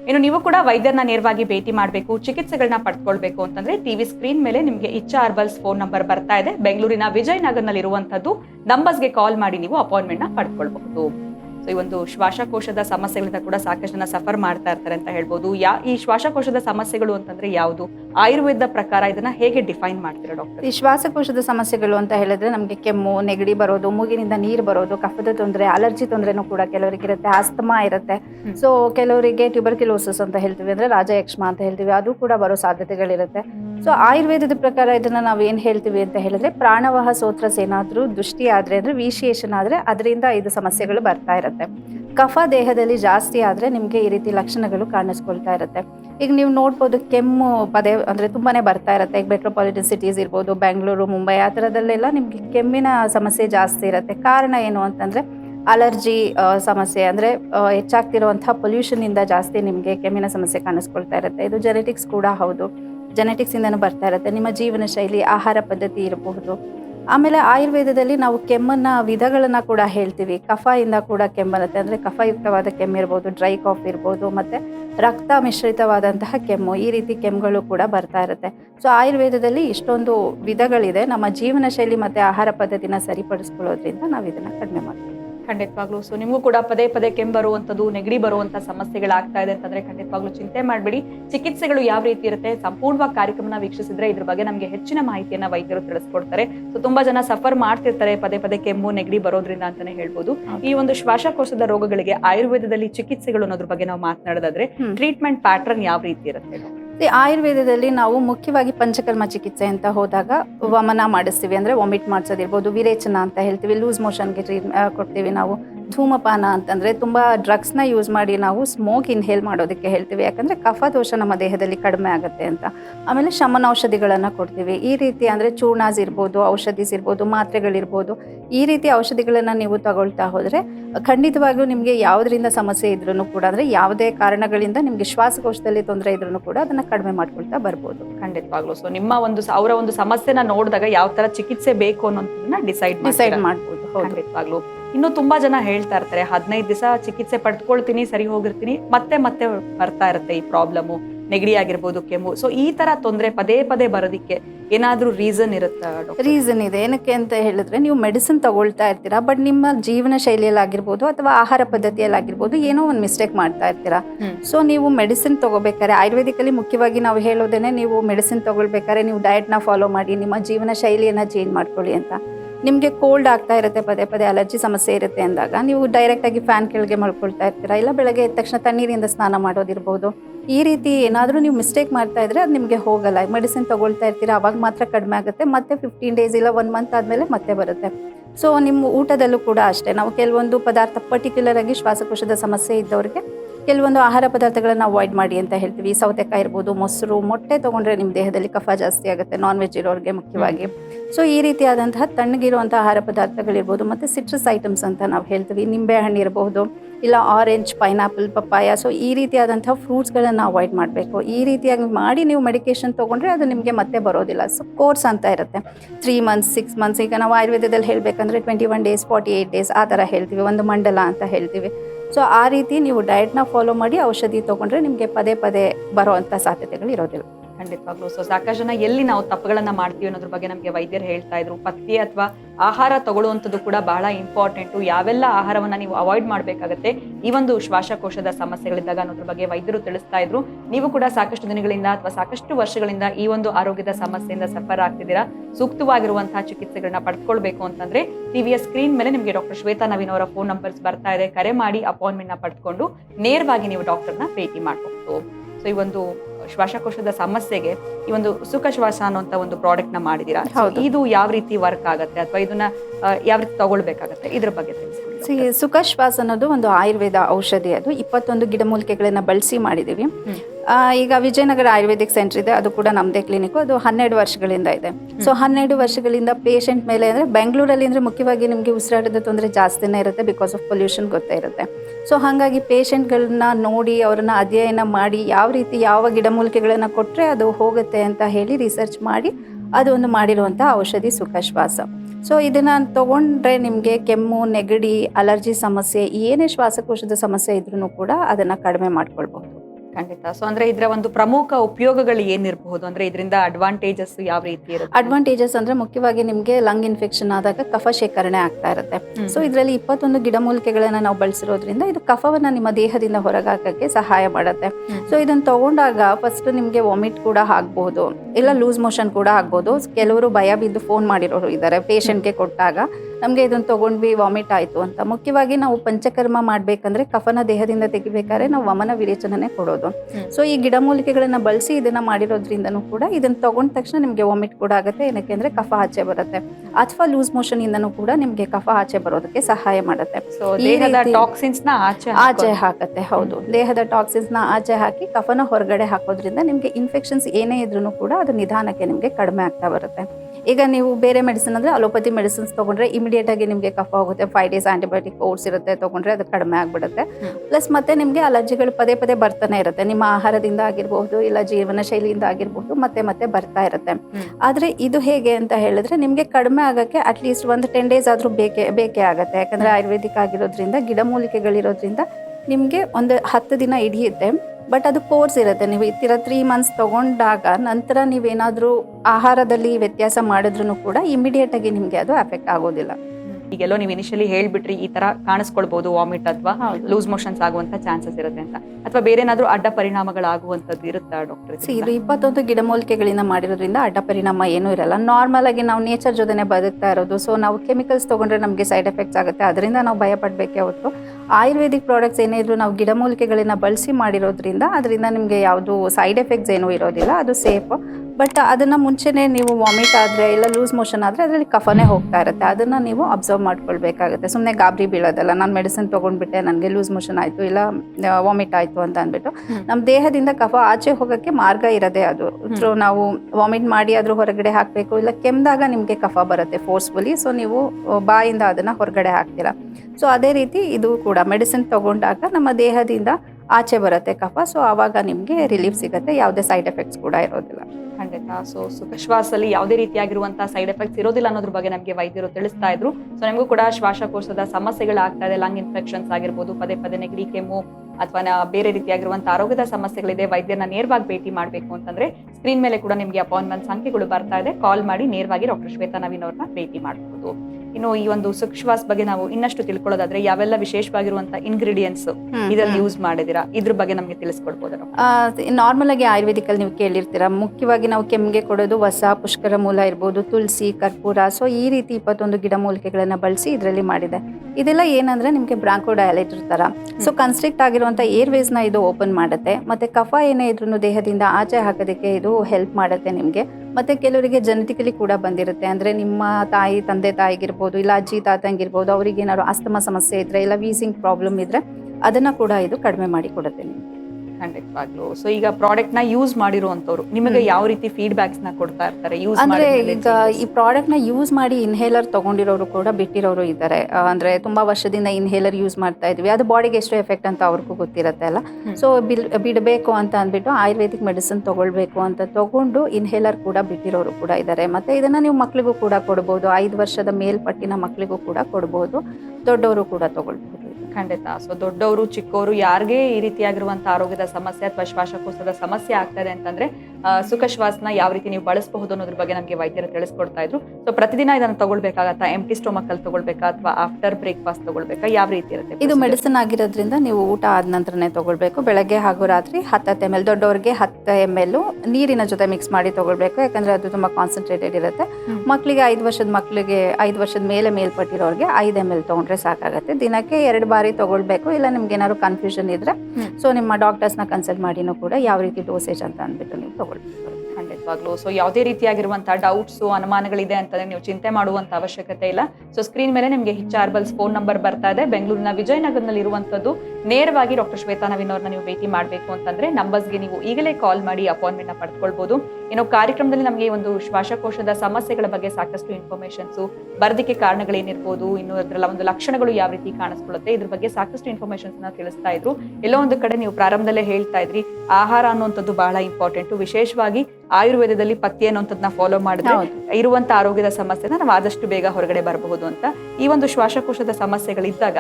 ಇನ್ನು ನೀವು ಕೂಡ ವೈದ್ಯರನ್ನ ನೇರವಾಗಿ ಭೇಟಿ ಮಾಡಬೇಕು ಚಿಕಿತ್ಸೆಗಳನ್ನ ಪಡ್ಕೊಳ್ಬೇಕು ಅಂತಂದ್ರೆ ಟಿವಿ ಸ್ಕ್ರೀನ್ ಮೇಲೆ ನಿಮಗೆ ಇಚ್ಛಾ ಅರ್ಬಲ್ಸ್ ಫೋನ್ ನಂಬರ್ ಬರ್ತಾ ಇದೆ. ಬೆಂಗಳೂರಿನ ವಿಜಯನಗರ್ನಲ್ಲಿ ಇರುವಂತದ್ದು ನಂಬರ್ಸ್ಗೆ ಕಾಲ್ ಮಾಡಿ ನೀವು ಅಪಾಯಿಂಟ್ಮೆಂಟ್ನ ಪಡ್ಕೊಳ್ಬಹುದು. ಸೊ ಈ ಒಂದು ಶ್ವಾಸಕೋಶದ ಸಮಸ್ಯೆಗಳಿಂದ ಕೂಡ ಸಾಕಷ್ಟು ಜನ ಸಫರ್ ಮಾಡ್ತಾ ಇರ್ತಾರೆ ಅಂತ ಹೇಳ್ಬೋದು. ಯಾ ಈ ಶ್ವಾಸಕೋಶದ ಸಮಸ್ಯೆಗಳು ಅಂತಂದ್ರೆ ಯಾವುದು? ಆಯುರ್ವೇದ ಪ್ರಕಾರ ಇದನ್ನ ಹೇಗೆ ಡಿಫೈನ್ ಮಾಡ್ತೀರಾ ಡಾಕ್ಟರ್ ಈ ಶ್ವಾಸಕೋಶದ ಸಮಸ್ಯೆಗಳು ಅಂತ ಹೇಳಿದ್ರೆ ನಮಗೆ ಕೆಮ್ಮು ನೆಗಡಿ ಬರೋದು ಮೂಗಿನಿಂದ ನೀರು ಬರೋದು ಕಫದ ತೊಂದರೆ ಅಲರ್ಜಿ ತೊಂದರೆನೂ ಕೂಡ ಕೆಲವರಿಗೆ ಇರುತ್ತೆ ಆಸ್ತಮಾ ಇರುತ್ತೆ. ಸೊ ಕೆಲವರಿಗೆ ಟ್ಯೂಬರ್ಕ್ಯುಲೋಸಿಸ್ ಅಂತ ಹೇಳ್ತೀವಿ ಅಂದ್ರೆ ರಾಜಯಕ್ಷ್ಮ ಅಂತ ಹೇಳ್ತೀವಿ. ಅದು ಕೂಡ ಬರೋ ಸಾಧ್ಯತೆಗಳಿರುತ್ತೆ. ಸೊ ಆಯುರ್ವೇದದ ಪ್ರಕಾರ ಇದನ್ನ ನಾವು ಏನ್ ಹೇಳ್ತೀವಿ ಅಂತ ಹೇಳಿದ್ರೆ ಪ್ರಾಣವಾಹ ಸೋತ್ರಸ್ ಏನಾದ್ರೂ ದೃಷ್ಟಿ ಆದ್ರೆ ಅಂದ್ರೆ ವಿಶೇಷನ್ ಆದ್ರೆ ಅದರಿಂದ ಇದು ಸಮಸ್ಯೆಗಳು ಬರ್ತಾ ಇರುತ್ತೆ. ಕಫ ದೇಹದಲ್ಲಿ ಜಾಸ್ತಿ ಆದರೆ ನಿಮಗೆ ಈ ರೀತಿ ಲಕ್ಷಣಗಳು ಕಾಣಿಸ್ಕೊಳ್ತಾ ಇರುತ್ತೆ. ಈಗ ನೀವು ನೋಡ್ಬೋದು ಕೆಮ್ಮು ಪದೇ ಅಂದರೆ ತುಂಬಾ ಬರ್ತಾ ಇರುತ್ತೆ. ಈಗ ಮೆಟ್ರೋಪಾಲಿಟನ್ ಸಿಟೀಸ್ ಇರ್ಬೋದು ಬೆಂಗಳೂರು ಮುಂಬೈ ಆ ಥರದಲ್ಲೆಲ್ಲ ನಿಮಗೆ ಕೆಮ್ಮಿನ ಸಮಸ್ಯೆ ಜಾಸ್ತಿ ಇರುತ್ತೆ. ಕಾರಣ ಏನು ಅಂತಂದರೆ ಅಲರ್ಜಿ ಸಮಸ್ಯೆ ಅಂದರೆ ಹೆಚ್ಚಾಗ್ತಿರುವಂಥ ಇಂದ ಜಾಸ್ತಿ ನಿಮಗೆ ಕೆಮ್ಮಿನ ಸಮಸ್ಯೆ ಕಾಣಿಸ್ಕೊಳ್ತಾ ಇರುತ್ತೆ. ಇದು ಜೆನೆಟಿಕ್ಸ್ ಕೂಡ ಹೌದು. ಜೆನೆಟಿಕ್ಸಿಂದನೂ ಬರ್ತಾ ಇರುತ್ತೆ. ನಿಮ್ಮ ಜೀವನ ಶೈಲಿ ಆಹಾರ ಪದ್ಧತಿ ಇರಬಹುದು. ಆಮೇಲೆ ಆಯುರ್ವೇದದಲ್ಲಿ ನಾವು ಕೆಮ್ಮನ್ನ ವಿಧಗಳನ್ನ ಕೂಡ ಹೇಳ್ತೀವಿ. ಕಫ ಇಂದ ಕೂಡ ಕೆಮ್ಮರುತ್ತೆ ಅಂದ್ರೆ ಕಫಯುಕ್ತವಾದ ಕೆಮ್ಮಿರ್ಬೋದು ಡ್ರೈ ಕಾಫ್ ಇರ್ಬೋದು, ಮತ್ತೆ ರಕ್ತ ಮಿಶ್ರಿತವಾದಂತಹ ಕೆಮ್ಮು ಈ ರೀತಿ ಕೆಮ್ಮುಗಳು ಕೂಡ ಬರ್ತಾ ಇರುತ್ತೆ. ಸೊ ಆಯುರ್ವೇದದಲ್ಲಿ ಇಷ್ಟೊಂದು ವಿಧಗಳಿದೆ. ನಮ್ಮ ಜೀವನ ಶೈಲಿ ಮತ್ತೆ ಆಹಾರ ಪದ್ಧತಿನ ಸರಿಪಡಿಸ್ಕೊಳ್ಳೋದ್ರಿಂದ ನಾವು ಇದನ್ನ ಕಡಿಮೆ ಮಾಡ್ತೀವಿ. ಖಂಡಿತವಾಗ್ಲೂ. ಸೊ ನಿಮಗೂ ಕೂಡ ಪದೇ ಪದೇ ಕೆಮ್ಮು ಬರುವಂಥದ್ದು ನೆಗಡಿ ಬರುವಂಥ ಸಮಸ್ಯೆಗಳಾಗ್ತಾ ಇದೆ ಅಂತಂದ್ರೆ ಖಂಡಿತವಾಗ್ಲೂ ಚಿಂತೆ ಮಾಡಬೇಡಿ. ಚಿಕಿತ್ಸೆಗಳು ಯಾವ ರೀತಿ ಇರುತ್ತೆ ಸಂಪೂರ್ಣವಾಗಿ ಕಾರ್ಯಕ್ರಮನ ವೀಕ್ಷಿಸಿದ್ರೆ ಇದ್ರ ಬಗ್ಗೆ ನಮಗೆ ಹೆಚ್ಚಿನ ಮಾಹಿತಿಯನ್ನ ವೈದ್ಯರು ತಿಳಿಸ್ಕೊಡ್ತಾರೆ. ಸೊ ತುಂಬಾ ಜನ ಸಫರ್ ಮಾಡ್ತಿರ್ತಾರೆ ಪದೇ ಪದೇ ಕೆಮ್ಮು ನೆಗಡಿ ಬರೋದ್ರಿಂದ ಅಂತಾನೆ ಹೇಳ್ಬೋದು. ಈ ಒಂದು ಶ್ವಾಸಕೋಶದ ರೋಗಗಳಿಗೆ ಆಯುರ್ವೇದದಲ್ಲಿ ಚಿಕಿತ್ಸೆಗಳು ಅನ್ನೋದ್ರ ಬಗ್ಗೆ ನಾವು ಮಾತನಾಡೋದಾದ್ರೆ ಟ್ರೀಟ್ಮೆಂಟ್ ಪ್ಯಾಟರ್ನ್ ಯಾವ ರೀತಿ ಇರುತ್ತೆ? ಆಯುರ್ವೇದದಲ್ಲಿ ನಾವು ಮುಖ್ಯವಾಗಿ ಪಂಚಕರ್ಮ ಚಿಕಿತ್ಸೆ ಅಂತ ಹೋದಾಗ ವಮನ ಮಾಡಿಸ್ತೀವಿ ಅಂದ್ರೆ ವಾಮಿಟ್ ಮಾಡಿಸೋದಿರ್ಬೋದು, ವಿರೇಚನ ಅಂತ ಹೇಳ್ತೀವಿ ಲೂಸ್ ಮೋಷನ್ಗೆ ಟ್ರೀಟ್ ಕೊಡ್ತೀವಿ ನಾವು. ಧೂಮಪಾನ ಅಂತಂದ್ರೆ ತುಂಬಾ ಡ್ರಗ್ಸ್ನ ಯೂಸ್ ಮಾಡಿ ನಾವು ಸ್ಮೋಕ್ ಇನ್ಹೇಲ್ ಮಾಡೋದಕ್ಕೆ ಹೇಳ್ತೀವಿ. ಯಾಕಂದ್ರೆ ಕಫ ದೋಷ ನಮ್ಮ ದೇಹದಲ್ಲಿ ಕಡಿಮೆ ಆಗುತ್ತೆ ಅಂತ. ಆಮೇಲೆ ಶಮನ ಔಷಧಿಗಳನ್ನು ಕೊಡ್ತೀವಿ. ಈ ರೀತಿ ಅಂದ್ರೆ ಚೂರ್ಣಾಸ್ ಇರ್ಬೋದು ಔಷಧೀಸ್ ಇರ್ಬೋದು ಮಾತ್ರೆಗಳಿರ್ಬೋದು. ಈ ರೀತಿ ಔಷಧಿಗಳನ್ನು ನೀವು ತಗೊಳ್ತಾ ಹೋದ್ರೆ ಖಂಡಿತವಾಗ್ಲೂ ನಿಮಗೆ ಯಾವುದರಿಂದ ಸಮಸ್ಯೆ ಇದ್ರೂ ಕೂಡ ಅಂದ್ರೆ ಯಾವುದೇ ಕಾರಣಗಳಿಂದ ನಿಮಗೆ ಶ್ವಾಸಕೋಶದಲ್ಲಿ ತೊಂದರೆ ಇದ್ರೂ ಕೂಡ ಅದನ್ನ ಕಡಿಮೆ ಮಾಡ್ಕೊಳ್ತಾ ಬರ್ಬೋದು. ಖಂಡಿತವಾಗ್ಲೂ. ಸೊ ನಿಮ್ಮ ಒಂದು ಅವರ ಒಂದು ಸಮಸ್ಯೆನ ನೋಡಿದಾಗ ಯಾವ ತರ ಚಿಕಿತ್ಸೆ ಬೇಕು ಅನ್ನೋದನ್ನ ಡಿಸೈಡ್ ಡಿಸೈಡ್ ಮಾಡ್ಬೋದು. ಖಂಡಿತವಾಗ್ಲು. ಇನ್ನು ತುಂಬಾ ಜನ ಹೇಳ್ತಾ ಇರ್ತಾರೆ ಹದಿನೈದು ದಿವಸ ಚಿಕಿತ್ಸೆ ಪಡ್ಕೊಳ್ತೀನಿ ಸರಿ ಹೋಗಿರ್ತೀನಿ ಮತ್ತೆ ಮತ್ತೆ ಬರ್ತಾ ಇರುತ್ತೆ ಈ ಪ್ರಾಬ್ಲಮು ನೆಗಡಿ ಆಗಿರ್ಬೋದು ಕೆಮ್ಮು. ಸೊ ಈ ತರ ತೊಂದರೆ ಪದೇ ಪದೇ ಬರೋದಿಕ್ಕೆ ಏನಾದ್ರೂ ರೀಸನ್ ಇರುತ್ತಾ ರೀಸನ್ ಇದೆ. ಏನಕ್ಕೆ ಅಂತ ಹೇಳಿದ್ರೆ ನೀವು ಮೆಡಿಸಿನ್ ತಗೊಳ್ತಾ ಇರ್ತೀರಾ ಬಟ್ ನಿಮ್ಮ ಜೀವನ ಶೈಲಿಯಲ್ಲಿ ಆಗಿರ್ಬೋದು ಅಥವಾ ಆಹಾರ ಪದ್ಧತಿಯಲ್ಲಿ ಆಗಿರ್ಬೋದು ಏನೋ ಒಂದು ಮಿಸ್ಟೇಕ್ ಮಾಡ್ತಾ ಇರ್ತೀರಾ. ಸೊ ನೀವು ಮೆಡಿಸಿನ್ ತಗೋಬೇಕಾದ್ರೆ ಆಯುರ್ವೇದಿಕಲ್ಲಿ ಮುಖ್ಯವಾಗಿ ನಾವು ಹೇಳೋದೇನೆ ನೀವು ಮೆಡಿಸಿನ್ ತಗೊಳ್ಬೇಕಾದ್ರೆ ನೀವು ಡಯಟ್ನ ಫಾಲೋ ಮಾಡಿ ನಿಮ್ಮ ಜೀವನ ಶೈಲಿಯನ್ನ ಚೇಂಜ್ ಮಾಡ್ಕೊಳ್ಳಿ ಅಂತ. ನಿಮಗೆ ಕೋಲ್ಡ್ ಆಗ್ತಾ ಇರುತ್ತೆ, ಪದೇ ಪದೇ ಅಲರ್ಜಿ ಸಮಸ್ಯೆ ಇರುತ್ತೆ ಅಂದಾಗ ನೀವು ಡೈರೆಕ್ಟಾಗಿ ಫ್ಯಾನ್ ಕೆಳಗೆ ಮಲ್ಕೊಳ್ತಾ ಇರ್ತೀರಾ? ಇಲ್ಲ ಬೆಳಗ್ಗೆ ಎದ್ದ ತಕ್ಷಣ ತಣ್ಣೀರಿಂದ ಸ್ನಾನ ಮಾಡೋದಿರ್ಬೋದು. ಈ ರೀತಿ ಏನಾದರೂ ನೀವು ಮಿಸ್ಟೇಕ್ ಮಾಡ್ತಾ ಇದ್ರೆ ಅದು ನಿಮಗೆ ಹೋಗಲ್ಲ. ಮೆಡಿಸಿನ್ ತಗೊಳ್ತಾ ಇರ್ತೀರಾ? ಅವಾಗ ಮಾತ್ರ ಕಡಿಮೆ ಆಗುತ್ತೆ. ಮತ್ತೆ ಫಿಫ್ಟೀನ್ ಡೇಸ್ ಇಲ್ಲ ಒನ್ ಮಂತ್ ಆದಮೇಲೆ ಮತ್ತೆ ಬರುತ್ತೆ. ಸೊ ನಿಮ್ಮ ಊಟದಲ್ಲೂ ಕೂಡ ಅಷ್ಟೇ. ನಾವು ಕೆಲವೊಂದು ಪದಾರ್ಥ ಪರ್ಟಿಕ್ಯುಲರ್ ಆಗಿ ಶ್ವಾಸಕೋಶದ ಸಮಸ್ಯೆ ಇದ್ದವರಿಗೆ ಕೆಲವೊಂದು ಆಹಾರ ಪದಾರ್ಥಗಳನ್ನು ಅವಾಯ್ಡ್ ಮಾಡಿ ಅಂತ ಹೇಳ್ತೀವಿ. ಸೌತೆಕಾಯಿ ಇರ್ಬೋದು ಮೊಸರು ಮೊಟ್ಟೆ ತೊಗೊಂಡ್ರೆ ನಿಮ್ಮ ದೇಹದಲ್ಲಿ ಕಫ ಜಾಸ್ತಿ ಆಗುತ್ತೆ ನಾನ್ ವೆಜ್ ಇರೋರಿಗೆ ಮುಖ್ಯವಾಗಿ. ಸೊ ಈ ರೀತಿಯಾದಂತಹ ತಣ್ಣಗಿರುವಂಥ ಆಹಾರ ಪದಾರ್ಥಗಳಿರ್ಬೋದು ಮತ್ತು ಸಿಟ್ರಸ್ ಐಟಮ್ಸ್ ಅಂತ ನಾವು ಹೇಳ್ತೀವಿ. ನಿಂಬೆ ಹಣ್ಣು ಇರಬಹುದು ಇಲ್ಲ ಆರೆಂಜ್ ಪೈನಾಪಲ್ ಪಪ್ಪಾಯ ಸೊ ಈ ರೀತಿಯಾದಂಥ ಫ್ರೂಟ್ಸ್ಗಳನ್ನು ಅವಾಯ್ಡ್ ಮಾಡಬೇಕು. ಈ ರೀತಿಯಾಗಿ ಮಾಡಿ ನೀವು ಮೆಡಿಕೇಶನ್ ತೊಗೊಂಡ್ರೆ ಅದು ನಿಮಗೆ ಮತ್ತೆ ಬರೋದಿಲ್ಲ. ಸೊ ಕೋರ್ಸ್ ಅಂತ ಇರುತ್ತೆ. ತ್ರೀ ಮಂತ್ಸ್ ಸಿಕ್ಸ್ ಮಂತ್ಸ್ ಈಗ ನಾವು ಆಯುರ್ವೇದದಲ್ಲಿ ಹೇಳಬೇಕಂದ್ರೆ twenty one days forty eight days ಆ ಥರ ಹೇಳ್ತೀವಿ. ಒಂದು ಮಂಡಲ ಅಂತ ಹೇಳ್ತೀವಿ. ಸೊ ಆ ರೀತಿ ನೀವು ಡಯಟ್ನ ಫಾಲೋ ಮಾಡಿ ಔಷಧಿ ತೊಗೊಂಡ್ರೆ ನಿಮಗೆ ಪದೇ ಪದೇ ಬರೋವಂಥ ಸಾಧ್ಯತೆಗಳು ಇರೋದಿಲ್ಲ. ಖಂಡಿತವಾಗ್ಲೂ. ಸೊ ಸಾಕಷ್ಟು ಜನ ಎಲ್ಲಿ ನಾವು ತಪ್ಪುಗಳನ್ನ ಮಾಡ್ತೀವಿ ಅನ್ನೋದ್ರ ಬಗ್ಗೆ ನಮಗೆ ವೈದ್ಯರು ಹೇಳ್ತಾ ಇದ್ರು. ಪಥ್ಯ ಅಥವಾ ಆಹಾರ ತಗೊಳ್ಳುವಂಥದ್ದು ಕೂಡ ಬಹಳ ಇಂಪಾರ್ಟೆಂಟು ಯಾವೆಲ್ಲ ಆಹಾರವನ್ನ ನೀವು ಅವಾಯ್ಡ್ ಮಾಡಬೇಕಾಗತ್ತೆ, ಈ ಒಂದು ಶ್ವಾಸಕೋಶದ ಸಮಸ್ಯೆಗಳಿದ್ದಾಗ ಅನ್ನೋದ್ರ ಬಗ್ಗೆ ವೈದ್ಯರು ತಿಳಿಸ್ತಾ ಇದ್ರು. ನೀವು ಕೂಡ ಸಾಕಷ್ಟು ದಿನಗಳಿಂದ ಅಥವಾ ಸಾಕಷ್ಟು ವರ್ಷಗಳಿಂದ ಈ ಒಂದು ಆರೋಗ್ಯದ ಸಮಸ್ಯೆಯಿಂದ ಸಫರ್ ಆಗ್ತಿದ್ದೀರಾ? ಸೂಕ್ತವಾಗಿರುವಂತಹ ಚಿಕಿತ್ಸೆಗಳನ್ನ ಪಡ್ಕೊಳ್ಬೇಕು ಅಂತಂದ್ರೆ ಟಿವಿಯ ಸ್ಕ್ರೀನ್ ಮೇಲೆ ನಿಮಗೆ ಡಾಕ್ಟರ್ ಶ್ವೇತಾ ನವೀನ್ ಅವರ ಫೋನ್ ನಂಬರ್ಸ್ ಬರ್ತಾ ಇದೆ. ಕರೆ ಮಾಡಿ ಅಪಾಯಿಂಟ್ಮೆಂಟ್ನ ಪಡ್ಕೊಂಡು ನೇರವಾಗಿ ನೀವು ಡಾಕ್ಟರ್ನ ಭೇಟಿ ಮಾಡಬಹುದು ಸೊ ಈ ಒಂದು ಶ್ವಾಸಕೋಶದ ಸಮಸ್ಯೆಗೆ ಈ ಒಂದು ಸುಖ ಶ್ವಾಸ ಅನ್ನುವಂತ ಒಂದು ಪ್ರಾಡಕ್ಟ್ನ ಮಾಡಿದೀರಾ. ಇದು ಯಾವ ರೀತಿ ವರ್ಕ್ ಆಗುತ್ತೆ? ಅಥವಾ ಇದನ್ನ ಯಾವ ರೀತಿ ತಗೊಳ್ಬೇಕಾಗತ್ತೆ? ಇದ್ರ ಬಗ್ಗೆ ತಿಳಿಸ್ಕೊಡಿ ಸುಖ ಶ್ವಾಸ ಅನ್ನೋದು ಒಂದು ಆಯುರ್ವೇದ ಔಷಧಿ. ಅದು ಇಪ್ಪತ್ತೊಂದು ಗಿಡಮೂಲಿಕೆಗಳನ್ನ ಬಳಸಿ ಮಾಡಿದೀವಿ ಆ, ಈಗ ವಿಜಯನಗರ ಆಯುರ್ವೇದಿಕ್ ಸೆಂಟರ್ ಇದೆ. ಅದು ಕೂಡ ನಮ್ಮದೇ ಕ್ಲಿನಿಕ್ ಅದು ಹನ್ನೆರಡು ವರ್ಷಗಳಿಂದ ಇದೆ. ಸೊ ಹನ್ನೆರಡು ವರ್ಷಗಳಿಂದ ಪೇಷಂಟ್ ಮೇಲೆ ಅಂದರೆ ಬೆಂಗಳೂರಲ್ಲಿ ಅಂದ್ರೆ ಮುಖ್ಯವಾಗಿ ನಿಮಗೆ ಉಸಿರಾಟದ ತೊಂದರೆ ಜಾಸ್ತಿನೇ ಇರುತ್ತೆ ಬಿಕಾಸ್ ಆಫ್ ಪೊಲ್ಯೂಷನ್ ಗೊತ್ತೇ ಇರುತ್ತೆ. ಸೊ ಹಾಗಾಗಿ ಪೇಷಂಟ್ಗಳನ್ನ ನೋಡಿ, ಅವರನ್ನ ಅಧ್ಯಯನ ಮಾಡಿ, ಯಾವ ರೀತಿ ಯಾವ ಗಿಡಮೂಲಿಕೆಗಳನ್ನು ಕೊಟ್ಟರೆ ಅದು ಹೋಗುತ್ತೆ ಅಂತ ಹೇಳಿ ರಿಸರ್ಚ್ ಮಾಡಿ, ಅದು ಒಂದು ಮಾಡಿರುವಂಥ ಔಷಧಿ ಸುಖ ಶ್ವಾಸ ಸೊ ಇದನ್ನು ತೊಗೊಂಡ್ರೆ ನಿಮಗೆ ಕೆಮ್ಮು, ನೆಗಡಿ, ಅಲರ್ಜಿ ಸಮಸ್ಯೆ, ಏನೇ ಶ್ವಾಸಕೋಶದ ಸಮಸ್ಯೆ ಇದ್ರೂ ಕೂಡ ಅದನ್ನು ಕಡಿಮೆ ಮಾಡ್ಕೊಳ್ಬಹುದು. ಖಂಡಿತ. ಸೊ ಅಂದ್ರೆ ಇದರ ಒಂದು ಪ್ರಮುಖ ಉಪಯೋಗಗಳು ಏನಿರಬಹುದು? ಅಂದ್ರೆ ಇದರಿಂದ ಅಡ್ವಾಂಟೇಜಸ್ ಯಾವ ರೀತಿ ಇರುತ್ತೆ? ಅಡ್ವಾಂಟೇಜಸ್ ಅಂದ್ರೆ ಮುಖ್ಯವಾಗಿ ನಿಮಗೆ ಲಂಗ್ ಇನ್ಫೆಕ್ಷನ್ ಆದಾಗ ಕಫ ಶೇಖರಣೆ ಆಗ್ತಾ ಇರುತ್ತೆ. ಸೊ ಇದರಲ್ಲಿ ಇಪ್ಪತ್ತೊಂದು ಗಿಡಮೂಲಿಕೆಗಳನ್ನ ನಾವು ಬಳಸಿರೋದ್ರಿಂದ ಇದು ಕಫವನ್ನ ನಿಮ್ಮ ದೇಹದಿಂದ ಹೊರಗಾಕಕ್ಕೆ ಸಹಾಯ ಮಾಡುತ್ತೆ. ಸೊ ಇದನ್ನ ತಗೊಂಡಾಗ ಫಸ್ಟ್ ನಿಮಗೆ ವಾಮಿಟ್ ಕೂಡ ಆಗ್ಬಹುದು. ಇಲ್ಲ ಲೂಸ್ ಮೋಷನ್ ಕೂಡ ಆಗ್ಬೋದು. ಕೆಲವರು ಭಯ ಬಿದ್ದು ಫೋನ್ ಮಾಡಿರೋರು ಇದ್ದಾರೆ ಪೇಷಂಟ್ಗೆ ಕೊಟ್ಟಾಗ. ನಮಗೆ ಇದನ್ನು ತೊಗೊಂಡ್ವಿ ವಾಮಿಟ್ ಆಯಿತು ಅಂತ. ಮುಖ್ಯವಾಗಿ ನಾವು ಪಂಚಕರ್ಮ ಮಾಡಬೇಕಂದ್ರೆ ಕಫನ ದೇಹದಿಂದ ತೆಗಿಬೇಕಾದ್ರೆ ನಾವು ವಮನ ವಿರೇಚನೆ ಕೊಡೋದು. ಸೊ ಈ ಗಿಡಮೂಲಿಕೆಗಳನ್ನು ಬಳಸಿ ಇದನ್ನು ಮಾಡಿರೋದ್ರಿಂದನೂ ಕೂಡ ಇದನ್ನು ತಗೊಂಡ ತಕ್ಷಣ ನಿಮಗೆ ವಾಮಿಟ್ ಕೂಡ ಆಗುತ್ತೆ. ಏನಕ್ಕೆ ಅಂದರೆ ಕಫ ಆಚೆ ಬರುತ್ತೆ. ಅಥವಾ ಲೂಸ್ ಮೋಷನ್ ಇಂದನೂ ಕೂಡ ನಿಮಗೆ ಕಫ ಆಚೆ ಬರೋದಕ್ಕೆ ಸಹಾಯ ಮಾಡುತ್ತೆ. ಸೊ ದೇಹದ ರೀತಿ- ಟಾಕ್ಸಿನ್ಸ್ನ ಆಚೆ ಆಚೆ ಹಾಕತ್ತೆ ಹೌದು. ದೇಹದ ಟಾಕ್ಸಿನ್ಸ್ನ ನ ಆಚೆ ಹಾಕಿ ಕಫನ ಹೊರಗಡೆ ಹಾಕೋದ್ರಿಂದ ನಿಮಗೆ ಇನ್ಫೆಕ್ಷನ್ಸ್ ಏನೇ ಇದ್ರೂ ಕೂಡ ಅದು ನಿಧಾನಕ್ಕೆ ನಿಮಗೆ ಕಡಿಮೆ ಆಗ್ತಾ ಬರುತ್ತೆ. ಈಗ ನೀವು ಬೇರೆ ಮೆಡಿಸಿನ್ ಅಂದರೆ ಅಲೋಪತಿ ಮೆಡಿಸಿನ್ಸ್ ತೊಗೊಂಡ್ರೆ ಇಮಿಡಿಯೇಟಾಗಿ ನಿಮಗೆ ಕಫ ಹೋಗುತ್ತೆ ಫೈವ್ ಡೇಸ್ ಆಂಟಿಬಯೋಟಿಕ್ ಕೋರ್ಸ್ ಇರುತ್ತೆ ತೊಗೊಂಡ್ರೆ ಅದು ಕಡಿಮೆ ಆಗಿಬಿಡುತ್ತೆ. ಪ್ಲಸ್ ಮತ್ತೆ ನಿಮಗೆ ಅಲರ್ಜಿಗಳು ಪದೇ ಪದೇ ಬರ್ತಾನೆ ಇರುತ್ತೆ. ನಿಮ್ಮ ಆಹಾರದಿಂದ ಆಗಿರಬಹುದು ಇಲ್ಲ ಜೀವನ ಶೈಲಿಯಿಂದ ಆಗಿರಬಹುದು ಮತ್ತೆ ಮತ್ತೆ ಬರ್ತಾ ಇರುತ್ತೆ. ಆದ್ರೆ ಇದು ಹೇಗೆ ಅಂತ ಹೇಳಿದ್ರೆ ನಿಮಗೆ ಕಡಿಮೆ ಆಗೋಕ್ಕೆ ಅಟ್ಲೀಸ್ಟ್ ಒಂದು ಟೆನ್ ಡೇಸ್ ಆದರೂ ಬೇಕೇ ಬೇಕೇ ಆಗುತ್ತೆ. ಯಾಕಂದರೆ ಆಯುರ್ವೇದಿಕ್ ಆಗಿರೋದ್ರಿಂದ ಗಿಡಮೂಲಿಕೆಗಳಿರೋದ್ರಿಂದ ನಿಮ್ಗೆ ಒಂದು ಹತ್ತು ದಿನ ಹಿಡಿಯುತ್ತೆ ಬಟ್ ಅದು ಕೋರ್ಸ್ ಇರುತ್ತೆ. ನೀವು ಇತ್ತಿರ ತ್ರೀ ಮಂತ್ಸ್ ತಗೊಂಡಾಗ ನಂತರ ನೀವೇನಾದರೂ ಆಹಾರದಲ್ಲಿ ವ್ಯತ್ಯಾಸ ಮಾಡಿದ್ರು ಕೂಡ ಇಮಿಡಿಯೇಟ್ ಆಗಿ ನಿಮ್ಗೆ ಅದು ಅಫೆಕ್ಟ್ ಆಗೋದಿಲ್ಲ. ಈಗೆಲ್ಲೋ ನೀವು ಇನಿಷಿಯಲಿ ಹೇಳ್ಬಿಟ್ರಿ ಈ ತರ ಕಾಣಿಸ್ಕೊಳ್ಬಹುದು ವಾಮಿಟ್ ಅಥವಾ ಲೂಸ್ ಮೋಷನ್ಸ್ ಆಗುವಂತ ಚಾನ್ಸಸ್ ಇರುತ್ತೆ ಅಂತ. ಅಥವಾ ಬೇರೆ ಏನಾದ್ರೂ ಅಡ್ಡ ಪರಿಣಾಮಗಳಾಗುವಂಥದ್ದು ಇರುತ್ತಾ ಡಾಕ್ಟರ್ ಇದು ಇಪ್ಪತ್ತೊಂದು ಗಿಡಮೂಲಿಕೆಗಳಿಂದ ಮಾಡಿರೋದ್ರಿಂದ ಅಡ್ಡ ಪರಿಣಾಮ ಏನೂ ಇರಲ್ಲ. ನಾರ್ಮಲ್ ಆಗಿ ನಾವು ನೇಚರ್ ಜೊತೆನೆ ಬದುಕ್ತಾ ಇರೋದು ಸೊ ನಾವು ಕೆಮಿಕಲ್ಸ್ ತಗೊಂಡ್ರೆ ನಮಗೆ ಸೈಡ್ ಎಫೆಕ್ಟ್ಸ್ ಆಗುತ್ತೆ. ಅದರಿಂದ ನಾವು ಭಯ ಪಡಬೇಕೇ ಹೊರತು ಆಯುರ್ವೇದಿಕ್ ಪ್ರಾಡಕ್ಟ್ಸ್ ಏನೇ ಇದ್ರು ನಾವು ಗಿಡಮೂಲಿಕೆಗಳನ್ನ ಬಳಸಿ ಮಾಡಿರೋದ್ರಿಂದ, ಅದರಿಂದ ನಿಮಗೆ ಯಾವುದು ಸೈಡ್ ಎಫೆಕ್ಟ್ಸ್ ಏನೂ ಇರೋದಿಲ್ಲ, ಅದು ಸೇಫ್ ಬಟ್ ಅದನ್ನ ಮುಂಚೆನೇ ನೀವು ವಾಮಿಟ್ ಆದ್ರೆ ಇಲ್ಲ ಲೂಸ್ ಮೋಷನ್ ಆದ್ರೆ ಅದರಲ್ಲಿ ಕಫನೇ ಹೋಗ್ತಾ ಇರುತ್ತೆ. ಅದನ್ನ ನೀವು ಅಬ್ಸರ್ವ್ ಮಾಡ್ಕೊಳ್ಬೇಕಾಗುತ್ತೆ. ಸುಮ್ಮನೆ ಗಾಬರಿ ಬೀಳೋದಲ್ಲ. ನಾನು ಮೆಡಿಸಿನ್ ತಗೊಂಡ್ಬಿಟ್ಟೆ ನನಗೆ ಲೂಸ್ ಮೋಷನ್ ಆಯಿತು ಇಲ್ಲ ವಾಮಿಟ್ ಆಯಿತು ಅಂತ ಅಂದ್ಬಿಟ್ಟು ನಮ್ಮ ದೇಹದಿಂದ ಕಫ ಆಚೆ ಹೋಗೋಕ್ಕೆ ಮಾರ್ಗ ಇರೋದೇ ಅದು. ಸೊ ನಾವು ವಾಮಿಟ್ ಮಾಡಿ ಆದರೂ ಹೊರಗಡೆ ಹಾಕಬೇಕು ಇಲ್ಲ ಕೆಮ್ಮಿದಾಗ ನಿಮಗೆ ಕಫ ಬರುತ್ತೆ ಫೋರ್ಸ್ಫುಲಿ ಸೊ ನೀವು ಬಾಯಿಂದ ಅದನ್ನು ಹೊರಗಡೆ ಹಾಕ್ತೀರಾ. ಸೊ ಅದೇ ರೀತಿ ಇದು ಕೂಡ ಮೆಡಿಸಿನ್ ತಗೊಂಡಾಗ ನಮ್ಮ ದೇಹದಿಂದ ಆಚೆ ಬರುತ್ತೆ ಕಫ. ಸೊ ಆವಾಗ ನಿಮಗೆ ರಿಲೀಫ್ ಸಿಗುತ್ತೆ. ಯಾವುದೇ ಸೈಡ್ ಎಫೆಕ್ಟ್ಸ್ ಕೂಡ ಇರೋದಿಲ್ಲ. ಖಂಡಿತ. ಸೊ ಅಲ್ಲಿ ಯಾವುದೇ ರೀತಿಯಾಗಿರುವಂತಹ ಸೈಡ್ ಎಫೆಕ್ಟ್ಸ್ ಇರೋದಿಲ್ಲ ಅನ್ನೋದ್ರ ಬಗ್ಗೆ ನಮಗೆ ವೈದ್ಯರು ತಿಳಿಸ್ತಾ ಇದ್ರು. ಸೊ ನಿಮಗೂ ಕೂಡ ಶ್ವಾಸಕೋಶದ ಸಮಸ್ಯೆಗಳಾಗ್ತಾ ಇದೆ. ಲಂಗ್ ಇನ್ಫೆಕ್ಷನ್ಸ್ ಆಗಿರ್ಬೋದು, ಪದೇ ಪದೇ ನೆಗಡಿ ಕೆಮ್ಮು ಅಥವಾ ಬೇರೆ ರೀತಿಯಾಗಿರುವಂತಹ ಆರೋಗ್ಯದ ಸಮಸ್ಯೆಗಳಿದೆ. ವೈದ್ಯರನ್ನ ನೇರವಾಗಿ ಭೇಟಿ ಮಾಡಬೇಕು ಅಂತಂದ್ರೆ ಸ್ಕ್ರೀನ್ ಮೇಲೆ ಕೂಡ ನಿಮಗೆ ಅಪಾಯಿಂಟ್ಮೆಂಟ್ ಸಂಖ್ಯೆಗಳು ಬರ್ತಾ ಇದೆ. ಕಾಲ್ ಮಾಡಿ ನೇರವಾಗಿ ಡಾಕ್ಟರ್ ಶ್ವೇತಾ ನವೀನ್ ಅವ್ರನ್ನ ಭೇಟಿ ಮಾಡಬಹುದು ಇನ್ನು ಈ ಒಂದು ಸುಖಶ್ವಾಸ್ ಬಗ್ಗೆ ನಾವು ಇನ್ನಷ್ಟು ತಿಳ್ಕೊಳ್ಳೋದಾದ್ರೆ ಯಾವೆಲ್ಲ ವಿಶೇಷವಾಗಿರುವಂತಹ ಇಂಗ್ರೀಡಿಯೆಂಟ್ಸ್ ಇದರಲ್ಲಿ ಯೂಸ್ ಮಾಡಿದಿರಾ? ಇದ್ರ ಬಗ್ಗೆ ನಮಗೆ ತಿಳಿಸ್ಕೊಡ್ಬೋದು? ನಾರ್ಮಲ್ ಆಗಿ ಆಯುರ್ವೇದಿಕಲ್ಲಿ ನೀವು ಕೇಳಿರ್ತೀರಾ? ಮುಖ್ಯವಾಗಿ ನಾವು ಕೆಮ್ಮಿಗೆ ಕೊಡೋದು ಹೊಸ ಪುಷ್ಕರ ಮೂಲ ಇರ್ಬೋದು ತುಳಸಿ ಕರ್ಪೂರ. ಸೊ ಈ ರೀತಿ ಇಪ್ಪತ್ತೊಂದು ಗಿಡಮೂಲಿಕೆಗಳನ್ನ ಬಳಸಿ ಇದರಲ್ಲಿ ಮಾಡಿದೆ. ಇದೆಲ್ಲ ಏನಂದ್ರೆ ನಿಮಗೆ ಬ್ರಾಂಕೋ ಡಯಾಲೇಟರ್ ತರ ಸೊ ಕನ್ಸ್ಟ್ರಿಕ್ಟ್ ಆಗಿರುವಂತ ಏರ್ವೇಸ್ನ ಇದು ಓಪನ್ ಮಾಡುತ್ತೆ. ಮತ್ತೆ ಕಫ ಏನೇ ಇದ್ರೂ ದೇಹದಿಂದ ಆಚೆ ಹಾಕೋದಕ್ಕೆ ಇದು ಹೆಲ್ಪ್ ಮಾಡುತ್ತೆ ನಿಮಗೆ. ಮತ್ತೆ ಕೆಲವರಿಗೆ ಜೆನೆಟಿಕಲಿ ಕೂಡ ಬಂದಿರುತ್ತೆ. ಅಂದ್ರೆ ನಿಮ್ಮ ತಾಯಿ ತಂದೆ ತಾಯಿಗಿರ್ಬೋದು ಇಲ್ಲ ಅಜ್ಜಿ ತಾತಂಗಿರ್ಬೋದು ಅವ್ರಿಗೆ ಏನಾದ್ರು ಅಸ್ತಮ ಸಮಸ್ಯೆ ಇದ್ರೆ ಇಲ್ಲ ವೀಸಿಂಗ್ ಪ್ರಾಬ್ಲಮ್ ಇದ್ರೆ ಅದನ್ನ ಕೂಡ ಇದು ಕಡಿಮೆ ಮಾಡಿ ಕೊಡುತ್ತೆ ನಿಮ್ಗೆ. ಖಂಡಿತವಾಗ್ಲು. ಸೊ ಈಗ ಪ್ರಾಡಕ್ಟ್ನ ಯೂಸ್ ಮಾಡಿರುವಂತವ್ರು ನಿಮಗೆ ಯಾವ ರೀತಿ ಫೀಡ್ಬ್ಯಾಕ್ಸ್ನ ಕೊಡ್ತಾ ಇರ್ತಾರೆ? ಯೂಸ್ ಅಂದ್ರೆ ಈಗ ಈ ಪ್ರಾಡಕ್ಟ್ನ ಯೂಸ್ ಮಾಡಿ ಇನ್ಹೇಲರ್ ತಗೊಂಡಿರೋರು ಕೂಡ ಬಿಟ್ಟಿರೋರು ಇದ್ದಾರೆ. ಅಂದ್ರೆ ತುಂಬಾ ವರ್ಷದಿಂದ ಇನ್ಹೇಲರ್ ಯೂಸ್ ಮಾಡ್ತಾ ಇದ್ವಿ. ಅದು ಬಾಡಿಗೆ ಎಷ್ಟು ಎಫೆಕ್ಟ್ ಅಂತ ಅವ್ರಿಗೂ ಗೊತ್ತಿರತ್ತೆ ಅಲ್ಲ. ಸೊ ಬಿಲ್ ಬಿಡಬೇಕು ಅಂತ ಅಂದ್ಬಿಟ್ಟು ಆಯುರ್ವೇದಿಕ್ ಮೆಡಿಸಿನ್ ತಗೊಳ್ಬೇಕು ಅಂತ ತಗೊಂಡು ಇನ್ಹೇಲರ್ ಕೂಡ ಬಿಟ್ಟಿರೋರು ಕೂಡ ಇದ್ದಾರೆ. ಮತ್ತೆ ಇದನ್ನ ನೀವು ಮಕ್ಕಳಿಗೂ ಕೂಡ ಕೊಡ್ಬೋದು. ಐದು ವರ್ಷದ ಮೇಲ್ಪಟ್ಟಿನ ಮಕ್ಕಳಿಗೂ ಕೂಡ ಕೊಡ್ಬೋದು. ದೊಡ್ಡವರು ಕೂಡ ತಗೊಳ್ಬಹುದು. ಖಂಡಿತ. ಸೊ ದೊಡ್ಡವರು ಚಿಕ್ಕವರು ಯಾರಿಗೆ ಈ ರೀತಿಯಾಗಿರುವಂತಹ ಆರೋಗ್ಯದ ಸಮಸ್ಯೆ ಅಥವಾ ಶ್ವಾಸಕೋಶದ ಸಮಸ್ಯೆ ಆಗ್ತದೆ ಅಂತಂದ್ರೆ ಸುಖ ಶ್ವಾಸನ ಯಾವ ರೀತಿ ನೀವು ಬಳಸಬಹುದು ಅನ್ನೋದ್ರ ಬಗ್ಗೆ ನಮಗೆ ವೈದ್ಯರು ತಿಳಿಸ್ಕೊಡ್ತಾ ಇದ್ರು. ಸೊ ಪ್ರತಿದಿನ ಇದನ್ನು ತಗೊಳ್ಬೇಕಾಗತ್ತಾ? ಎಂಟಿ ಸ್ಟೋಮಕ್ ಅಲ್ಲಿ ತಗೊಳ್ಬೇಕಾ ಅಥವಾ ಆಫ್ಟರ್ ಬ್ರೇಕ್ಫಾಸ್ಟ್ ತಗೊಳ್ಬೇಕಾ? ಯಾವ ರೀತಿ ಇರುತ್ತೆ ಇದು ಮೆಡಿಸಿನ್ ಆಗಿರೋದ್ರಿಂದ ನೀವು ಊಟ ಆದ ನಂತರನೇ ತಗೊಳ್ಬೇಕು. ಬೆಳಗ್ಗೆ ಹಾಗೂ ರಾತ್ರಿ ಹತ್ತು ಎಂ ಎಲ್ ದೊಡ್ಡವರಿಗೆ ಹತ್ತು ಎಂ ಎಲ್ ನೀರಿನ ಜೊತೆ ಮಿಕ್ಸ್ ಮಾಡಿ ತಗೊಳ್ಬೇಕು. ಯಾಕಂದ್ರೆ ಅದು ತುಂಬಾ ಕಾನ್ಸಂಟ್ರೇಟೆಡ್ ಇರುತ್ತೆ. ಮಕ್ಕಳಿಗೆ ಐದು ವರ್ಷದ ಮಕ್ಕಳಿಗೆ ಐದು ವರ್ಷದ ಮೇಲೆ ಮೇಲ್ಪಟ್ಟಿರೋರಿಗೆ ಐದು ಎಂ ಎಲ್ ತಗೊಂಡ್ರೆ ಸಾಕಾಗುತ್ತೆ. ದಿನಕ್ಕೆ ಎರಡು ಬಾರಿ ತಗೊಳ್ಬೇಕು ಇಲ್ಲ ನಿಮ್ಗೆ ಏನಾದ್ರು ಕನ್ಫ್ಯೂಷನ್ ಇದ್ರೆ. ಸೊ ನಿಮ್ಮ ಡಾಕ್ಟರ್ಸ್ನ ಕನ್ಸಲ್ಟ್ ಮಾಡಿನೂ ಕೂಡ ಯಾವ ರೀತಿ ಡೋಸೇಜ್ ಅಂತ ಅಂದ್ಬಿಟ್ಟು ನೀವು ತಗೊಳ್ಬೇಕು. ಖಂಡಿತವಾಗ್ಲು ಸೊ ಯಾವುದೇ ರೀತಿಯಾಗಿರುವಂತಹ ಡೌಟ್ಸ್ ಅನುಮಾನಗಳಿದೆ ಅಂತಂದ್ರೆ ನೀವು ಚಿಂತೆ ಮಾಡುವಂತ ಅವಶ್ಯಕತೆ ಇಲ್ಲ. ಸೊ ಸ್ಕ್ರೀನ್ ಮೇಲೆ ನಿಮಗೆ ಹಿಚ್ ಆರ್ಬಲ್ಸ್ ಫೋನ್ ನಂಬರ್ ಬರ್ತಾ ಇದೆ. ಬೆಂಗಳೂರಿನ ವಿಜಯನಗರದಲ್ಲಿ ಇರುವಂತದ್ದು ನೇರವಾಗಿ ಡಾಕ್ಟರ್ ಶ್ವೇತಾ ನವೀನ್ ಅವ್ರನ್ನ ನೀವು ಭೇಟಿ ಮಾಡಬೇಕು ಅಂತಂದ್ರೆ ನಂಬರ್ಸ್ಗೆ ನೀವು ಈಗಲೇ ಕಾಲ್ ಮಾಡಿ ಅಪಾಯಿಂಟ್ಮೆಂಟ್ ಪಡ್ಕೊಳ್ಬಹುದು ಏನೋ ಕಾರ್ಯಕ್ರಮದಲ್ಲಿ ನಮಗೆ ಒಂದು ಶ್ವಾಸಕೋಶದ ಸಮಸ್ಯೆಗಳ ಬಗ್ಗೆ ಸಾಕಷ್ಟು ಇನ್ಫಾರ್ಮೇಶನ್ಸ್ ಬರದಿಕ್ಕೆ ಕಾರಣಗಳೇನಿರ್ಬೋದು ಇನ್ನು ಅದರಲ್ಲ ಒಂದು ಲಕ್ಷಣಗಳು ಯಾವ ರೀತಿ ಕಾಣಿಸ್ಕೊಳ್ಳುತ್ತೆ ಇದ್ರ ಬಗ್ಗೆ ಸಾಕಷ್ಟು ಇನ್ಫಾರ್ಮೇಶನ್ಸ್ನ ತಿಳಿಸ್ತಾ ಇದ್ರು. ಎಲ್ಲೋ ಒಂದು ಕಡೆ ನೀವು ಪ್ರಾರಂಭದಲ್ಲೇ ಹೇಳ್ತಾ ಇದ್ರಿ ಆಹಾರ ಅನ್ನುವಂಥದ್ದು ಬಹಳ ಇಂಪಾರ್ಟೆಂಟ್ ವಿಶೇಷವಾಗಿ ಆಯುರ್ವೇದದಲ್ಲಿ ಪಥ್ಯ ಅನ್ನುವಂಥದ್ದನ್ನ ಫಾಲೋ ಮಾಡಿದ್ರೆ. ಇರುವಂತ ಆರೋಗ್ಯದ ಸಮಸ್ಯೆನ ನಾವು ಆದಷ್ಟು ಬೇಗ ಹೊರಗಡೆ ಬರಬಹುದು ಅಂತ. ಈ ಒಂದು ಶ್ವಾಸಕೋಶದ ಸಮಸ್ಯೆಗಳಿದ್ದಾಗ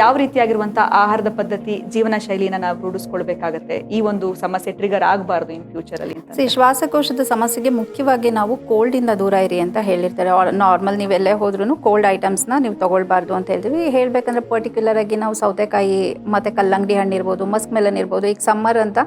ಯಾವ ರೀತಿಯಾಗಿರುವಂಥ ಆಹಾರದ ಪದ್ಧತಿ ಜೀವನ ಶೈಲಿನ ನಾವು ರೂಢಿಸ್ಕೊಳ್ಬೇಕಾಗತ್ತೆ? ಈ ಒಂದು ಸಮಸ್ಯೆ ಟ್ರಿಗರ್ ಆಗಬಾರ್ದು ಇನ್ ಫ್ಯೂಚರ್ ಅಲ್ಲಿ ಅಂತ. ಸಿ, ಶ್ವಾಸಕೋಶದ ಸಮಸ್ಯೆಗೆ ಮುಖ್ಯವಾಗಿ ನಾವು ಕೋಲ್ಡ್ ಇಂದ ದೂರ ಇರಿ ಅಂತ ಹೇಳಿರ್ತಾರೆ. ನಾರ್ಮಲ್ ನೀವೆಲ್ಲೇ ಹೋದ್ರೂ ಕೋಲ್ಡ್ ಐಟಮ್ಸ್ನ ನೀವು ತಗೊಳ್ಬಾರ್ದು ಅಂತ ಹೇಳ್ತೀವಿ. ಹೇಳ್ಬೇಕಂದ್ರೆ ಪರ್ಟಿಕ್ಯುಲರ್ ಆಗಿ ನಾವು ಸೌತೆಕಾಯಿ, ಮತ್ತೆ ಕಲ್ಲಂಗಡಿ ಹಣ್ಣು ಇರ್ಬೋದು ಮಸ್ಕ್ ಮೆಲನ್ ಇರ್ಬೋದು, ಈಗ ಸಮ್ಮರ್ ಅಂತ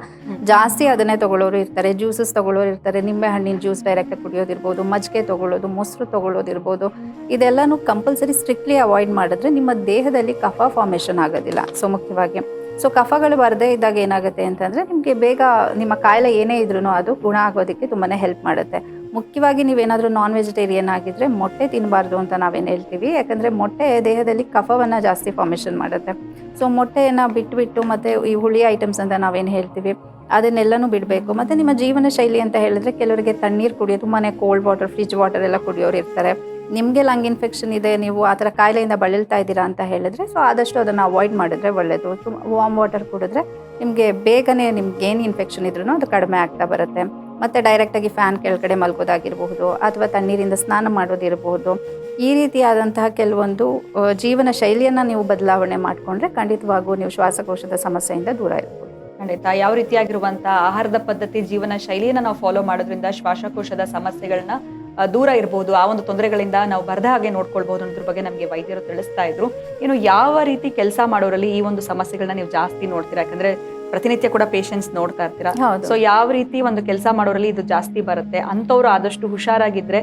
ಜಾಸ್ತಿ ಅದನ್ನೇ ತಗೊಳ್ಳೋರು ಇರ್ತಾರೆ. ಜ್ಯೂಸಸ್ ತಗೊಳ್ಳೋರು ಇರ್ತಾರೆ. ನಿಂಬೆ ಹಣ್ಣಿನ ಜ್ಯೂಸ್ ಡೈರೆಕ್ಟ್ ಕುಡಿಯೋದಿರ್ಬೋದು, ಮಜ್ಜಿಗೆ ತಗೊಳ್ಳೋದು, ಮೊಸರು ತಗೊಳ್ಳೋದಿರ್ಬೋದು, ಇದೆಲ್ಲನೂ ಕಂಪಲ್ಸರಿ ಸ್ಟ್ರಿಕ್ಟ್ಲಿ ಅವಾಯ್ಡ್ ಮಾಡಿದ್ರೆ ನಿಮ್ಮ ದೇಹದಲ್ಲಿ ಕಫ ಫಾರ್ಮೇಷನ್ ಆಗೋದಿಲ್ಲ. ಸೊ ಮುಖ್ಯವಾಗಿ ಸೊ ಕಫಗಳು ಬರದೇ ಇದ್ದಾಗ ಏನಾಗುತ್ತೆ ಅಂತಂದ್ರೆ, ನಿಮಗೆ ಬೇಗ ನಿಮ್ಮ ಕಾಯಿಲೆ ಏನೇ ಇದ್ರೂ ಅದು ಗುಣ ಆಗೋದಕ್ಕೆ ತುಂಬಾನೇ ಹೆಲ್ಪ್ ಮಾಡುತ್ತೆ. ಮುಖ್ಯವಾಗಿ ನೀವೇನಾದರೂ ನಾನ್ ವೆಜಿಟೇರಿಯನ್ ಆಗಿದ್ರೆ ಮೊಟ್ಟೆ ತಿನ್ನಬಾರ್ದು ಅಂತ ನಾವೇನು ಹೇಳ್ತೀವಿ. ಯಾಕಂದ್ರೆ ಮೊಟ್ಟೆ ದೇಹದಲ್ಲಿ ಕಫವನ್ನ ಜಾಸ್ತಿ ಫಾರ್ಮೇಷನ್ ಮಾಡುತ್ತೆ. ಸೊ ಮೊಟ್ಟೆಯನ್ನು ಬಿಟ್ಟುಬಿಟ್ಟು ಮತ್ತೆ ಈ ಹುಳಿ ಐಟಮ್ಸ್ ಅಂತ ನಾವೇನು ಹೇಳ್ತೀವಿ, ಅದನ್ನೆಲ್ಲನೂ ಬಿಡಬೇಕು. ಮತ್ತೆ ನಿಮ್ಮ ಜೀವನ ಶೈಲಿ ಅಂತ ಹೇಳಿದ್ರೆ, ಕೆಲವರಿಗೆ ತಣ್ಣೀರು ಕುಡಿಯೋ, ತುಂಬಾನೇ ಕೋಲ್ಡ್ ವಾಟರ್ ಫ್ರಿಜ್ ವಾಟರ್ ಎಲ್ಲ ಕುಡಿಯೋರು ಇರ್ತಾರೆ. ನಿಮಗೆ ಲಂಗ್ ಇನ್ಫೆಕ್ಷನ್ ಇದೆ, ನೀವು ಆ ಥರ ಕಾಯಿಲೆಯಿಂದ ಬಳಲ್ತಾ ಇದ್ದೀರಾ ಅಂತ ಹೇಳಿದ್ರೆ ಸೊ ಆದಷ್ಟು ಅದನ್ನು ಅವಾಯ್ಡ್ ಮಾಡಿದ್ರೆ ಒಳ್ಳೆಯದು ವಾಮ್ ವಾಟರ್ ಕುಡಿದ್ರೆ ನಿಮಗೆ ಬೇಗನೆ ನಿಮ್ಗೆ ಏನು ಇನ್ಫೆಕ್ಷನ್ ಇದ್ರೂ ಅದು ಕಡಿಮೆ ಆಗ್ತಾ ಬರುತ್ತೆ. ಮತ್ತು ಡೈರೆಕ್ಟಾಗಿ ಫ್ಯಾನ್ ಕೆಳಗಡೆ ಮಲ್ಕೋದಾಗಿರಬಹುದು ಅಥವಾ ತಣ್ಣೀರಿಂದ ಸ್ನಾನ ಮಾಡೋದಿರಬಹುದು. ಈ ರೀತಿಯಾದಂತಹ ಕೆಲವೊಂದು ಜೀವನ ಶೈಲಿಯನ್ನು ನೀವು ಬದಲಾವಣೆ ಮಾಡಿಕೊಂಡ್ರೆ ಖಂಡಿತವಾಗೂ ನೀವು ಶ್ವಾಸಕೋಶದ ಸಮಸ್ಯೆಯಿಂದ ದೂರ ಇರ್ಬೋದು. ಖಂಡಿತ. ಯಾವ ರೀತಿಯಾಗಿರುವಂತಹ ಆಹಾರದ ಪದ್ಧತಿ, ಜೀವನ ಶೈಲಿಯನ್ನು ನಾವು ಫಾಲೋ ಮಾಡೋದ್ರಿಂದ ಶ್ವಾಸಕೋಶದ ಸಮಸ್ಯೆಗಳನ್ನ ದೂರ ಇರಬಹುದು ಆ ಒಂದು ತೊಂದರೆಗಳಿಂದ ನಾವು ಬರದ ಹಾಗೆ ನೋಡ್ಕೊಳ್ಬಹುದು ಅನ್ನೋದ್ರ ಬಗ್ಗೆ ನಮಗೆ ವೈದ್ಯರು ತಿಳಿಸ್ತಾ ಇದ್ರು. ಇನ್ನು ಯಾವ ರೀತಿ ಕೆಲಸ ಮಾಡೋರಲ್ಲಿ ಈ ಒಂದು ಸಮಸ್ಯೆಗಳನ್ನ ನೀವು ಜಾಸ್ತಿ ನೋಡ್ತೀರಾ? ಯಾಕಂದ್ರೆ ಪ್ರತಿನಿತ್ಯ ಕೂಡ ಪೇಷಂಟ್ಸ್ ನೋಡ್ತಾ ಇರ್ತೀರಾ? ಸೊ ಯಾವ ರೀತಿ ಒಂದು ಕೆಲಸ ಮಾಡೋರಲ್ಲಿ ಇದು ಜಾಸ್ತಿ ಬರುತ್ತೆ? ಅಂತವ್ರು ಆದಷ್ಟು ಹುಷಾರಾಗಿದ್ರೆ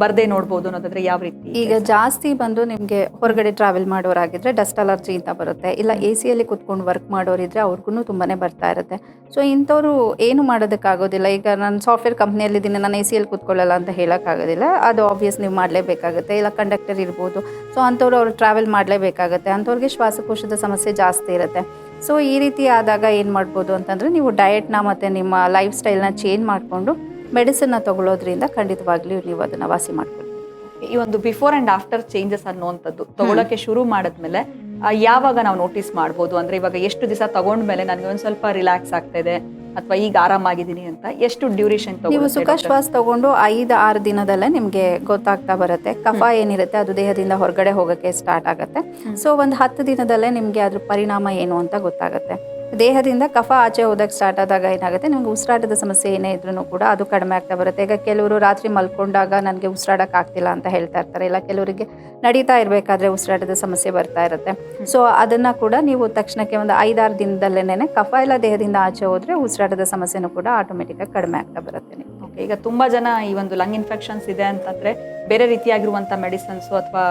ಬರ್ದೇ ನೋಡ್ಬೋದು ಅನ್ನೋದಾದ್ರೆ ಯಾವ ರೀತಿ ಈಗ ಜಾಸ್ತಿ ಬಂದು ನಿಮಗೆ ಹೊರಗಡೆ ಟ್ರಾವೆಲ್ ಮಾಡೋರಾಗಿದ್ರೆ ಡಸ್ಟ್ ಅಲರ್ಜಿ ಅಂತ ಬರುತ್ತೆ. ಇಲ್ಲ ಎ ಸಿಯಲ್ಲಿ ಕುತ್ಕೊಂಡು ವರ್ಕ್ ಮಾಡೋರಿದ್ರೆ ಅವ್ರಿಗೂ ತುಂಬಾನೇ ಬರ್ತಾ ಇರುತ್ತೆ. ಸೊ ಇಂಥವ್ರು ಏನು ಮಾಡೋದಕ್ಕಾಗೋದಿಲ್ಲ. ಈಗ ನಾನು ಸಾಫ್ಟ್ವೇರ್ ಕಂಪ್ನಿಯಲ್ಲಿದ್ದೀನಿ ನಾನು ಎ ಸಿಯಲ್ಲಿ ಕುತ್ಕೊಳ್ಳಲ್ಲ ಅಂತ ಹೇಳೋಕ್ಕಾಗೋದಿಲ್ಲ. ಅದು ಆಬ್ವಿಯಸ್ ನೀವು ಮಾಡಲೇಬೇಕಾಗುತ್ತೆ. ಇಲ್ಲ ಕಂಡಕ್ಟರ್ ಇರ್ಬೋದು. ಸೊ ಅಂಥವ್ರು ಅವ್ರು ಟ್ರಾವೆಲ್ ಮಾಡಲೇಬೇಕಾಗುತ್ತೆ. ಅಂಥವ್ರಿಗೆ ಶ್ವಾಸಕೋಶದ ಸಮಸ್ಯೆ ಜಾಸ್ತಿ ಇರುತ್ತೆ. ಸೊ ಈ ರೀತಿ ಆದಾಗ ಏನು ಮಾಡ್ಬೋದು ಅಂತಂದರೆ ನೀವು ಡಯಟ್ನ ಮತ್ತು ನಿಮ್ಮ ಲೈಫ್ ಸ್ಟೈಲ್ನ ಚೇಂಜ್ ಮಾಡಿಕೊಂಡು ಮೆಡಿಸಿನ್ನ ತಗೊಳ್ಳೋದ್ರಿಂದ ಖಂಡಿತವಾಗ್ಲೂ ನೀವು ಅದನ್ನು ವಾಸಿ ಮಾಡ್ಕೊಳ್ಳಿ. ಈ ಒಂದು ಬಿಫೋರ್ ಅಂಡ್ ಆಫ್ಟರ್ ಚೇಂಜಸ್ ಅನ್ನುವಂಥದ್ದು ತಗೊಳ್ಳೋಕ್ಕೆ ಶುರು ಮಾಡಿದ್ಮೇಲೆ ಯಾವಾಗ ನಾವು ನೋಟಿಸ್ ಮಾಡ್ಬೋದು? ಅಂದ್ರೆ ಇವಾಗ ಎಷ್ಟು ದಿವಸ ತಗೊಂಡ್ಮೇಲೆ ನನಗೆ ಒಂದು ಸ್ವಲ್ಪ ರಿಲ್ಯಾಕ್ಸ್ ಆಗ್ತಾ ಇದೆ ಅಥವಾ ಈಗ ಆರಾಮಾಗಿದ್ದೀನಿ ಅಂತ ಎಷ್ಟು ಡ್ಯೂರೇಷನ್ ನೀವು ಸುಖ ಶ್ವಾಸ ತಗೊಂಡು ಐದು ಆರು ದಿನದಲ್ಲೇ ನಿಮಗೆ ಗೊತ್ತಾಗ್ತಾ ಬರುತ್ತೆ. ಕಫ ಏನಿರುತ್ತೆ ಅದು ದೇಹದಿಂದ ಹೊರಗಡೆ ಹೋಗೋಕ್ಕೆ ಸ್ಟಾರ್ಟ್ ಆಗುತ್ತೆ. ಸೊ ಒಂದು ಹತ್ತು ದಿನದಲ್ಲೇ ನಿಮಗೆ ಅದ್ರ ಪರಿಣಾಮ ಏನು ಅಂತ ಗೊತ್ತಾಗುತ್ತೆ. ದೇಹದಿಂದ ಕಫ ಆಚೆ ಹೋದಕ್ಕೆ ಸ್ಟಾರ್ಟ್ ಆದಾಗ ಏನಾಗುತ್ತೆ? ನಿಮ್ಗೆ ಉಸಿರಾಟದ ಸಮಸ್ಯೆ ಏನೇ ಇದ್ರೂ ಕೂಡ ಅದು ಕಡಿಮೆ ಆಗ್ತಾ ಬರುತ್ತೆ. ಈಗ ಕೆಲವರು ರಾತ್ರಿ ಮಲ್ಕೊಂಡಾಗ ನನಗೆ ಉಸಿರಾಡಕ್ಕೆ ಆಗ್ತಿಲ್ಲ ಅಂತ ಹೇಳ್ತಾ ಇರ್ತಾರೆ. ಇಲ್ಲ ಕೆಲವರಿಗೆ ನಡೀತಾ ಇರಬೇಕಾದ್ರೆ ಉಸಿರಾಟದ ಸಮಸ್ಯೆ ಬರ್ತಾ ಇರುತ್ತೆ. ಸೊ ಅದನ್ನು ಕೂಡ ನೀವು ತಕ್ಷಣಕ್ಕೆ ಒಂದು ಐದಾರು ದಿನದಲ್ಲೇನೆ ಕಫ ಎಲ್ಲ ದೇಹದಿಂದ ಆಚೆ ಹೋದರೆ ಉಸಿರಾಟದ ಸಮಸ್ಯೆನೂ ಕೂಡ ಆಟೋಮೆಟಿಕ್ ಆಗಿ ಕಡಿಮೆ ಆಗ್ತಾ ಬರುತ್ತೆ. ಓಕೆ ಈಗ ತುಂಬ ಜನ ಈ ಒಂದು ಲಂಗ್ ಇನ್ಫೆಕ್ಷನ್ಸ್ ಇದೆ ಅಂತಂದ್ರೆ ಬೇರೆ ರೀತಿಯಾಗಿರುವಂಥ ಮೆಡಿಸನ್ಸ್ ಅಥವಾ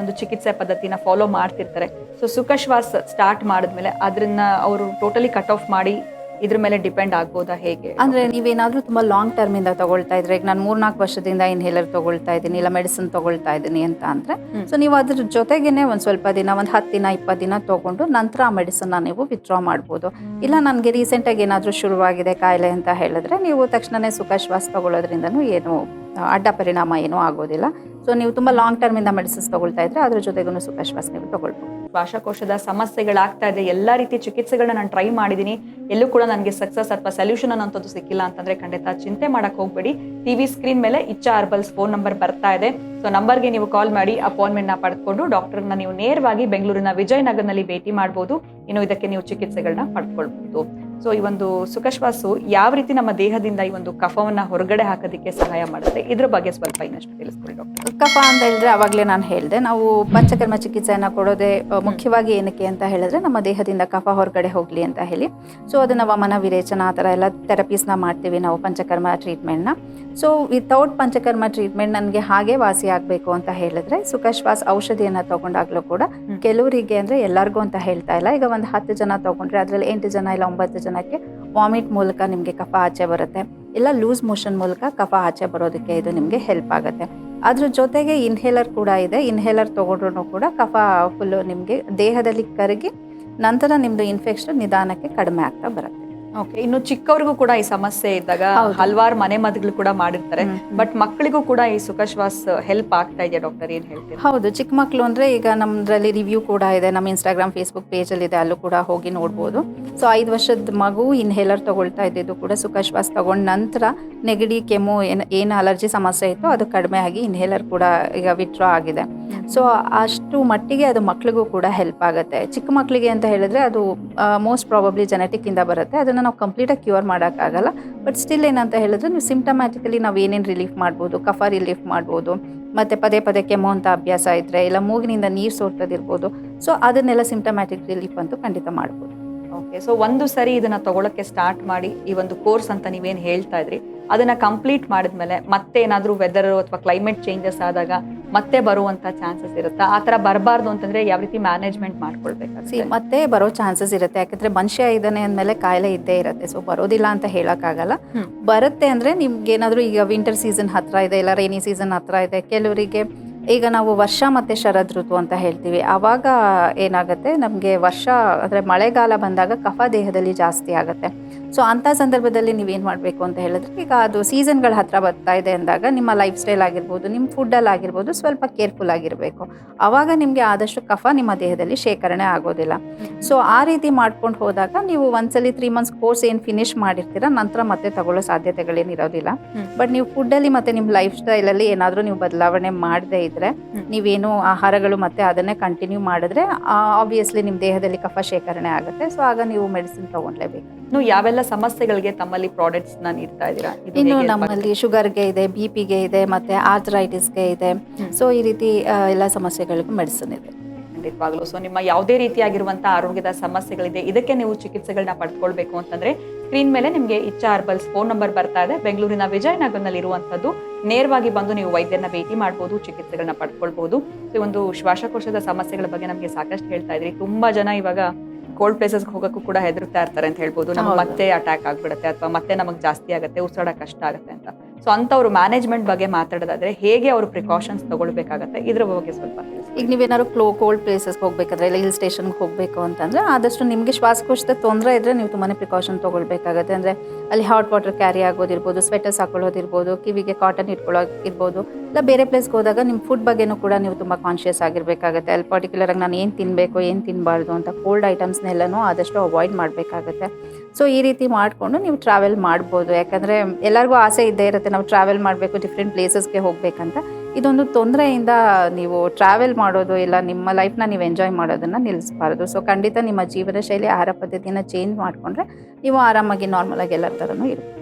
ಒಂದು ಚಿಕಿತ್ಸೆ ಪದ್ಧತಿನ ಫಾಲೋ ಮಾಡ್ತಿರ್ತಾರೆ. ಸೊ ಸುಖ ಶ್ವಾಸ ಸ್ಟಾರ್ಟ್ ಮಾಡಿದ್ಮೇಲೆ ಅದನ್ನ ಅವರು ಟೋಟಲಿ ಕಟ್ ಆಫ್ ಮಾಡಿ ಇದ್ರ ಮೇಲೆ ಡಿಪೆಂಡ್ ಆಗ್ಬೋದಾ ಹೇಗೆ? ಅಂದ್ರೆ ನೀವೇನಾದ್ರೂ ತುಂಬಾ ಲಾಂಗ್ ಟರ್ಮ್ ಇಂದ ತಗೊಳ್ತಾ ಇದ್ರೆ ಈಗ ನಾನು ಮೂರ್ನಾಲ್ಕು ವರ್ಷದಿಂದ ಇನ್ಹೇಲರ್ ತಗೊಳ್ತಾ ಇದ್ದೀನಿ ಇಲ್ಲ ಮೆಡಿಸಿನ್ ತಗೊಳ್ತಾ ಇದ್ದೀನಿ ಅಂತ ಅಂದ್ರೆ. ಸೊ ನೀವು ಅದ್ರ ಜೊತೆಗೇನೆ ಒಂದ್ ಸ್ವಲ್ಪ ದಿನ ಒಂದ್ ಹತ್ತು ದಿನ ಇಪ್ಪತ್ತು ದಿನ ತಗೊಂಡು ನಂತರ ಆ ಮೆಡಿಸಿನ್ ನೀವು ವಿತ್ಡ್ರಾ ಮಾಡ್ಬೋದು. ಇಲ್ಲ ನನಗೆ ರೀಸೆಂಟಾಗಿ ಏನಾದ್ರೂ ಶುರುವಾಗಿದೆ ಕಾಯಿಲೆ ಅಂತ ಹೇಳಿದ್ರೆ ನೀವು ತಕ್ಷಣನೇ ಸುಖ ಶ್ವಾಸ ತಗೊಳ್ಳೋದ್ರಿಂದನೂ ಏನು ಅಡ್ಡ ಪರಿಣಾಮ ಏನೂ ಆಗೋದಿಲ್ಲ. ಸೊ ನೀವು ತುಂಬ ಲಾಂಗ್ ಟರ್ಮಿಂದ ಮೆಡಿಸಿನ್ಸ್ ತಗೊಳ್ತಾ ಇದ್ರೆ ಅದ್ರ ಜೊತೆಗೂ ಸುಖ ಶ್ವಾಸ ನೀವು ತಗೊಳ್ಬೋದು. ಶ್ವಾಸಕೋಶದ ಸಮಸ್ಯೆಗಳಾಗ್ತಾ ಇದೆ, ಎಲ್ಲ ರೀತಿ ಚಿಕಿತ್ಸೆಗಳನ್ನ ನಾನು ಟ್ರೈ ಮಾಡಿದ್ದೀನಿ ಎಲ್ಲೂ ಕೂಡ ನನಗೆ ಸಕ್ಸಸ್ ಅಥವಾ ಸೊಲ್ಯೂಷನ್ ಅನ್ನೋಂಥದ್ದು ಸಿಕ್ಕಿಲ್ಲ ಅಂತಂದ್ರೆ ಖಂಡಿತ ಚಿಂತೆ ಮಾಡಕ್ ಹೋಗ್ಬೇಡಿ. ಟಿವಿ ಸ್ಕ್ರೀನ್ ಮೇಲೆ ಇಚ್ಛಾ ಅರ್ಬಲ್ಸ್ ಫೋನ್ ನಂಬರ್ ಬರ್ತಾ ಇದೆ. ಸೊ ನಂಬರ್ಗೆ ನೀವು ಕಾಲ್ ಮಾಡಿ ಅಪಾಯಿಂಟ್ಮೆಂಟ್ನ ಪಡೆದುಕೊಂಡು ಡಾಕ್ಟರ್ನ ನೀವು ನೇರವಾಗಿ ಬೆಂಗಳೂರಿನ ವಿಜಯನಗರ್ನಲ್ಲಿ ಭೇಟಿ ಮಾಡಬಹುದು ಇನ್ನು ಇದಕ್ಕೆ ನೀವು ಚಿಕಿತ್ಸೆಗಳನ್ನ ಪಡ್ಕೊಳ್ಬಹುದು. ಸೊ ಈ ಒಂದು ಸುಖಶ್ವಾಸು ಯಾವ ರೀತಿ ನಮ್ಮ ದೇಹದಿಂದ ಈ ಒಂದು ಕಫವನ್ನು ಹೊರಗಡೆ ಹಾಕೋದಕ್ಕೆ ಸಹಾಯ ಮಾಡುತ್ತೆ? ಇದ್ರ ಬಗ್ಗೆ ಸ್ವಲ್ಪ ಇನ್ನಷ್ಟು ತಿಳಿಸ್ಕೊಡಿ ಡಾಕ್ಟರ್. ಕಫ ಅಂತ ಹೇಳಿದ್ರೆ ಅವಾಗಲೇ ನಾನು ಹೇಳಿದೆ. ನಾವು ಪಂಚಕರ್ಮ ಚಿಕಿತ್ಸೆಯನ್ನು ಕೊಡೋದೆ ಮುಖ್ಯವಾಗಿ ಏನಕ್ಕೆ ಅಂತ ಹೇಳಿದ್ರೆ ನಮ್ಮ ದೇಹದಿಂದ ಕಫ ಹೊರಗಡೆ ಹೋಗಲಿ ಅಂತ ಹೇಳಿ. ಸೊ ಅದನ್ನು ವಮನ ವಿರೇಚನ ಆ ಥರ ಎಲ್ಲ ಥೆರಪೀಸ್ನ ಮಾಡ್ತೀವಿ ನಾವು ಪಂಚಕರ್ಮ ಟ್ರೀಟ್ಮೆಂಟ್ನ ಸೊ ವಿತೌಟ್ ಪಂಚಕರ್ಮ ಟ್ರೀಟ್ಮೆಂಟ್ ನನಗೆ ಹಾಗೆ ವಾಸಿ ಆಗಬೇಕು ಅಂತ ಹೇಳಿದ್ರೆ ಸುಖಶ್ವಾಸ ಔಷಧಿಯನ್ನು ತಗೊಂಡಾಗಲೂ ಕೂಡ ಕೆಲವರಿಗೆ ಅಂದರೆ ಎಲ್ಲರಿಗೂ ಅಂತ ಹೇಳ್ತಾ ಇಲ್ಲ. ಈಗ ಒಂದು ಹತ್ತು ಜನ ತಗೊಂಡ್ರೆ ಅದರಲ್ಲಿ ಎಂಟು ಜನ ಇಲ್ಲ ಒಂಬತ್ತು ಜನಕ್ಕೆ ವಾಮಿಟ್ ಮೂಲಕ ನಿಮಗೆ ಕಫ ಆಚೆ ಬರುತ್ತೆ. ಇಲ್ಲ ಲೂಸ್ ಮೋಷನ್ ಮೂಲಕ ಕಫ ಆಚೆ ಬರೋದಕ್ಕೆ ಇದು ನಿಮಗೆ ಹೆಲ್ಪ್ ಆಗುತ್ತೆ. ಅದ್ರ ಜೊತೆಗೆ ಇನ್ಹೇಲರ್ ಕೂಡ ಇದೆ. ಇನ್ಹೇಲರ್ ತೊಗೊಂಡ್ರೂ ಕೂಡ ಕಫ ಫುಲ್ಲು ನಿಮಗೆ ದೇಹದಲ್ಲಿ ಕರಗಿ ನಂತರ ನಿಮ್ಮದು ಇನ್ಫೆಕ್ಷನ್ ನಿಧಾನಕ್ಕೆ ಕಡಿಮೆ ಆಗ್ತಾ ಬರುತ್ತೆ. ಓಕೆ ಇನ್ನು ಚಿಕ್ಕವ್ರಿಗೂ ಕೂಡ ಈ ಸಮಸ್ಯೆ ಇದ್ದಾಗ. ಹಲವಾರು ಮನೆ ಮದ್ದುಗಳು ಕೂಡ ಮಾಡಿರ್ತಾರೆ. ಬಟ್ ಮಕ್ಕಳಿಗೂ ಕೂಡ ಈ ಸುಖ ಶ್ವಾಸ ಹೆಲ್ಪ್ ಆಗ್ತಾ ಇದೆಯಾ ಡಾಕ್ಟರ್ ಏನ್ ಹೇಳ್ತೀರಾ? ಹೌದು ಚಿಕ್ಕ ಮಕ್ಕಳು ಅಂದ್ರೆ ಈಗ ನಮ್ದ್ರಲ್ಲಿ ರಿವ್ಯೂ ಕೂಡ ಇದೆ. ನಮ್ಮ ಇನ್ಸ್ಟಾಗ್ರಾಮ್ ಫೇಸ್ಬುಕ್ ಅಲ್ಲಿ ಇದೆ ಅಲ್ಲೂ ಕೂಡ ಹೋಗಿ ನೋಡ್ಬೋದು. ಸೊ ಐದು ವರ್ಷದ ಮಗು ಇನ್ಹೇಲರ್ ತಗೊಳ್ತಾ ಇದ್ದಿದ್ದು ಕೂಡ ಸುಖ ಶ್ವಾಸ ತಗೊಂಡ ನಂತರ ನೆಗಡಿ ಕೆಮ್ಮು ಏನು ಏನು ಅಲರ್ಜಿ ಸಮಸ್ಯೆ ಇತ್ತು ಅದು ಕಡಿಮೆ ಆಗಿ ಇನ್ಹೇಲರ್ ಕೂಡ ಈಗ ವಿತ್ಡ್ರಾ ಆಗಿದೆ. ಸೊ ಅಷ್ಟು ಮಟ್ಟಿಗೆ ಅದು ಮಕ್ಕಳಿಗೂ ಕೂಡ ಹೆಲ್ಪ್ ಆಗುತ್ತೆ. ಚಿಕ್ಕ ಮಕ್ಕಳಿಗೆ ಅಂತ ಹೇಳಿದ್ರೆ ಅದು ಮೋಸ್ಟ್ ಪ್ರಾಬಬ್ಲಿ ಜೆನೆಟಿಕ್ಕಿಂದ ಬರುತ್ತೆ. ಅದನ್ನು ನಾವು ಕಂಪ್ಲೀಟಾಗಿ ಕ್ಯೂರ್ ಮಾಡೋಕ್ಕಾಗಲ್ಲ. ಬಟ್ ಸ್ಟಿಲ್ ಏನಂತ ಹೇಳಿದ್ರೆ ನೀವು ಸಿಂಟಮ್ಯಾಟಿಕಲಿ ನಾವು ಏನೇನು ರಿಲೀಫ್ ಮಾಡ್ಬೋದು ಕಫ ರಿಲೀಫ್ ಮಾಡ್ಬೋದು, ಮತ್ತು ಪದೇ ಪದೇ ಕೆಮ್ಮು ಅಂತ ಅಭ್ಯಾಸ ಇದ್ದರೆ ಇಲ್ಲ ಮೂಗಿನಿಂದ ನೀರು ಸೋರ್ತದಿರ್ಬೋದು ಸೊ ಅದನ್ನೆಲ್ಲ ಸಿಂಟಮ್ಯಾಟಿಕ್ ರಿಲೀಫ್ ಅಂತೂ ಖಂಡಿತ ಮಾಡ್ಬೋದು. ಓಕೆ ಸೊ ಒಂದು ಸರಿ ಇದನ್ನು ತಗೊಳ್ಳೋಕ್ಕೆ ಸ್ಟಾರ್ಟ್ ಮಾಡಿ ಈ ಒಂದು ಕೋರ್ಸ್ ಅಂತ ನೀವೇನು ಹೇಳ್ತಾ ಇದ್ರಿ ಅದನ್ನ ಕಂಪ್ಲೀಟ್ ಮಾಡಿದ್ಮೇಲೆ ಮತ್ತೆ ಏನಾದರೂ ವೆದರ್ ಅಥವಾ ಕ್ಲೈಮೇಟ್ ಚೇಂಜಸ್ ಆದಾಗ ಮತ್ತೆ ಬರುವಂತ ಚಾನ್ಸಸ್ ಇರುತ್ತೆ. ಆ ತರ ಬರಬಾರ್ದು ಅಂತಂದ್ರೆ ಯಾವ ರೀತಿ ಮ್ಯಾನೇಜ್ಮೆಂಟ್ ಸಿ ಮಾಡ್ಕೊಳ್ಬೇಕಾಗುತ್ತೆ ಮತ್ತೆ ಬರೋ ಚಾನ್ಸಸ್ ಇರುತ್ತೆ. ಯಾಕಂದ್ರೆ ಮನುಷ್ಯ ಇದ್ದಾನೆ ಅಂದಮೇಲೆ ಕಾಯಿಲೆ ಇದ್ದೇ ಇರುತ್ತೆ. ಸೊ ಬರೋದಿಲ್ಲ ಅಂತ ಹೇಳೋಕ್ಕಾಗಲ್ಲ. ಬರುತ್ತೆ ಅಂದ್ರೆ ನಿಮ್ಗೆ ಏನಾದರೂ ಈಗ ವಿಂಟರ್ ಸೀಸನ್ ಹತ್ರ ಇದೆ ಇಲ್ಲ ರೈನಿ ಸೀಸನ್ ಹತ್ರ ಇದೆ ಕೆಲವರಿಗೆ ಈಗ ನಾವು ವರ್ಷ ಮತ್ತೆ ಶರದ್ ಋತು ಅಂತ ಹೇಳ್ತೀವಿ. ಆವಾಗ ಏನಾಗುತ್ತೆ? ನಮಗೆ ವರ್ಷ ಅಂದರೆ ಮಳೆಗಾಲ ಬಂದಾಗ ಕಫ ದೇಹದಲ್ಲಿ ಜಾಸ್ತಿ ಆಗುತ್ತೆ. ಸೊ ಅಂಥ ಸಂದರ್ಭದಲ್ಲಿ ನೀವೇನು ಮಾಡಬೇಕು ಅಂತ ಹೇಳಿದ್ರೆ ಈಗ ಅದು ಸೀಸನ್ಗಳ ಹತ್ರ ಬರ್ತಾ ಇದೆ ಅಂದಾಗ ನಿಮ್ಮ ಲೈಫ್ ಸ್ಟೈಲ್ ಆಗಿರ್ಬೋದು ನಿಮ್ಮ ಫುಡ್ಡಲ್ಲಿ ಆಗಿರ್ಬೋದು ಸ್ವಲ್ಪ ಕೇರ್ಫುಲ್ ಆಗಿರಬೇಕು. ಆವಾಗ ನಿಮಗೆ ಆದಷ್ಟು ಕಫ ನಿಮ್ಮ ದೇಹದಲ್ಲಿ ಶೇಖರಣೆ ಆಗೋದಿಲ್ಲ. ಸೊ ಆ ರೀತಿ ಮಾಡ್ಕೊಂಡು ಹೋದಾಗ ನೀವು ಒಂದ್ಸಲಿ ತ್ರೀ ಮಂತ್ಸ್ ಕೋರ್ಸ್ ಏನು ಫಿನಿಶ್ ಮಾಡಿರ್ತೀರ ನಂತರ ಮತ್ತೆ ತಗೊಳ್ಳೋ ಸಾಧ್ಯತೆಗಳೇನಿರೋದಿಲ್ಲ. ಬಟ್ ನೀವು ಫುಡ್ಡಲ್ಲಿ ಮತ್ತೆ ನಿಮ್ಮ ಲೈಫ್ ಸ್ಟೈಲಲ್ಲಿ ಏನಾದರೂ ನೀವು ಬದಲಾವಣೆ ಮಾಡದೇ ಇದ್ರೆ. ನೀವೇನು ಆಹಾರಗಳು ಮತ್ತೆ ಅದನ್ನೇ ಕಂಟಿನ್ಯೂ ಮಾಡಿದ್ರೆ ಆಬ್ವಿಯಸ್ಲಿ ನಿಮ್ಮ ದೇಹದಲ್ಲಿ ಕಫ ಶೇಖರಣೆ ಆಗುತ್ತೆ. ಸೊ ಆಗ ನೀವು ಮೆಡಿಸಿನ್ ತಗೊಂಡ್ಲೇಬೇಕು. ಇನ್ನು ಯಾವೆಲ್ಲ ಸಮಸ್ಯೆಗಳಿಗೆ ತಮ್ಮಲ್ಲಿ ಪ್ರಾಡಕ್ಟ್ಸ್ನ ನೀಡ್ತಾ ಇದ್ದೀರಾ? ಇದು ಇನ್ನು ಹೇಗೆ? ನಮ್ಮಲ್ಲಿ ಶುಗರ್ಗೆ ಇದೆ ಬಿ ಪಿಗೆ ಇದೆ ಮತ್ತೆ ಆರ್ಥರೈಟಿಸ್ಗೆ ಇದೆ. ಸೊ ಈ ರೀತಿ ಆ, ಎಲ್ಲ ಸಮಸ್ಯೆಗಳಿಗೂ ಮೆಡಿಸಿನ್ ಇದೆ. ಖಂಡಿತವಾಗ್ಲು. ಸೊ ನಿಮ್ಮ ಯಾವುದೇ ರೀತಿಯಾಗಿರುವಂತಹ ಆರೋಗ್ಯದ ಸಮಸ್ಯೆಗಳಿದೆ ಇದಕ್ಕೆ ನೀವು ಚಿಕಿತ್ಸೆಗಳನ್ನ ಪಡ್ಕೊಳ್ಬೇಕು ಅಂತಂದ್ರೆ ಸ್ಕ್ರೀನ್ ಮೇಲೆ ನಿಮಗೆ ಇಚ್ಛಾ ಹರ್ಬಲ್ಸ್ ಫೋನ್ ನಂಬರ್ ಬರ್ತಾ ಇದೆ. ಬೆಂಗಳೂರಿನ ವಿಜಯನಗರ್ನಲ್ಲಿ ಇರುವಂತದ್ದು ನೇರವಾಗಿ ಬಂದು ನೀವು ವೈದ್ಯರನ್ನ ಭೇಟಿ ಮಾಡಬಹುದು ಚಿಕಿತ್ಸೆಗಳನ್ನ ಪಡ್ಕೊಳ್ಬಹುದು ಸೊ ಈ ಒಂದು ಶ್ವಾಸಕೋಶದ ಸಮಸ್ಯೆಗಳ ಬಗ್ಗೆ ನಮಗೆ ಸಾಕಷ್ಟು ಹೇಳ್ತಾ ಇದ್ರಿ. ತುಂಬಾ ಜನ ಇವಾಗ ಕೋಲ್ಡ್ ಪ್ಲೇಸಸ್ ಹೋಗಕ್ಕೂ ಕೂಡ ಹೆದರ್ತಾ ಇರ್ತಾರೆ ಅಂತ ಹೇಳ್ಬೋದು. ನಮ್ಗೆ ಮತ್ತೆ ಅಟ್ಯಾಕ್ ಆಗ್ಬಿಡುತ್ತೆ ಅಥವಾ ಮತ್ತೆ ನಮಗೆ ಜಾಸ್ತಿ ಆಗುತ್ತೆ ಉಸಿರಾಡ ಕಷ್ಟ ಆಗುತ್ತೆ ಅಂತ. ಸೊ ಅವರು ಮ್ಯಾನೇಜ್ಮೆಂಟ್ ಬಗ್ಗೆ ಮಾತಾಡೋದಾದ್ರೆ ಹೇಗೆ ಅವರು ಪ್ರಿಕಾಷನ್ಸ್ ತಗೊಳ್ಬೇಕಾಗತ್ತೆ? ಇದ್ರ ಬಗ್ಗೆ ಸ್ವಲ್ಪ ಈಗ ನೀವೇನಾದ್ರು ಕ್ಲೋ ಕೋಲ್ಡ್ ಪ್ಲೇಸಸ್ ಹೋಗ್ಬೇಕಾದ್ರೆ, ಇಲ್ಲ ಹಿಲ್ ಸ್ಟೇಷನ್ಗೆ ಹೋಗಬೇಕು ಅಂತಂದ್ರೆ ಆದಷ್ಟು ನಿಮಗೆ ಶ್ವಾಸಕೋಶದ ತೊಂದರೆ ಇದ್ರೆ ನೀವು ತುಂಬಾ ಪ್ರಿಕಾಷನ್ ತಗೊಳ್ಬೇಕಾಗತ್ತೆ. ಅಂದರೆ ಅಲ್ಲಿ ಹಾಟ್ ವಾಟರ್ ಕ್ಯಾರಿ ಆಗೋದಿರ್ಬೋದು ಸ್ವೆಟರ್ಸ್ ಹಾಕೊಳ್ಳೋದಿರ್ಬೋದು, ಕಿವಿಗೆ ಕಾಟನ್ ಇಟ್ಕೊಳ್ಳೋದಿರ್ಬೋದು ಇಲ್ಲ ಬೇರೆ ಪ್ಲೇಸ್ಗೆ ಹೋದಾಗ ನಿಮ್ಮ ಫುಡ್ ಬಗ್ಗೆನೂ ಕೂಡ ನೀವು ತುಂಬ ಕಾನ್ಷಿಯಸ್ ಆಗಿರಬೇಕಾಗತ್ತೆ. ಅಲ್ಲಿ ಪರ್ಟಿಕ್ಯುಲರ್ ಆಗಿ ನಾನು ಏನು ತಿನ್ನಬೇಕು ಏನು ತಿನ್ನಬಾರ್ದು ಅಂತ ಕೋಲ್ಡ್ ಐಟಮ್ಸ್ನೆಲ್ಲನೂ ಆದಷ್ಟು ಅವಾಯ್ಡ್ ಮಾಡಬೇಕಾಗತ್ತೆ. ಸೊ ಈ ರೀತಿ ಮಾಡಿಕೊಂಡು ನೀವು ಟ್ರಾವೆಲ್ ಮಾಡ್ಬೋದು. ಯಾಕಂದರೆ ಎಲ್ಲರಿಗೂ ಆಸೆ ಇದ್ದೇ ಇರುತ್ತೆ, ನಾವು ಟ್ರಾವೆಲ್ ಮಾಡಬೇಕು ಡಿಫ್ರೆಂಟ್ ಪ್ಲೇಸಸ್ಗೆ ಹೋಗಬೇಕಂತ. ಇದೊಂದು ತೊಂದರೆಯಿಂದ ನೀವು ಟ್ರಾವೆಲ್ ಮಾಡೋದು ಇಲ್ಲ, ನಿಮ್ಮ ಲೈಫ್ನ ನೀವು ಎಂಜಾಯ್ ಮಾಡೋದನ್ನು ನಿಲ್ಲಿಸಬಾರ್ದು. ಸೊ ಖಂಡಿತ ನಿಮ್ಮ ಜೀವನ ಶೈಲಿ ಆಹಾರ ಪದ್ಧತಿಯನ್ನು ಚೇಂಜ್ ಮಾಡಿಕೊಂಡ್ರೆ ನೀವು ಆರಾಮಾಗಿ ನಾರ್ಮಲಾಗಿ ಎಲ್ಲರ ಥರನೂ ಇರ್ಬೋದು.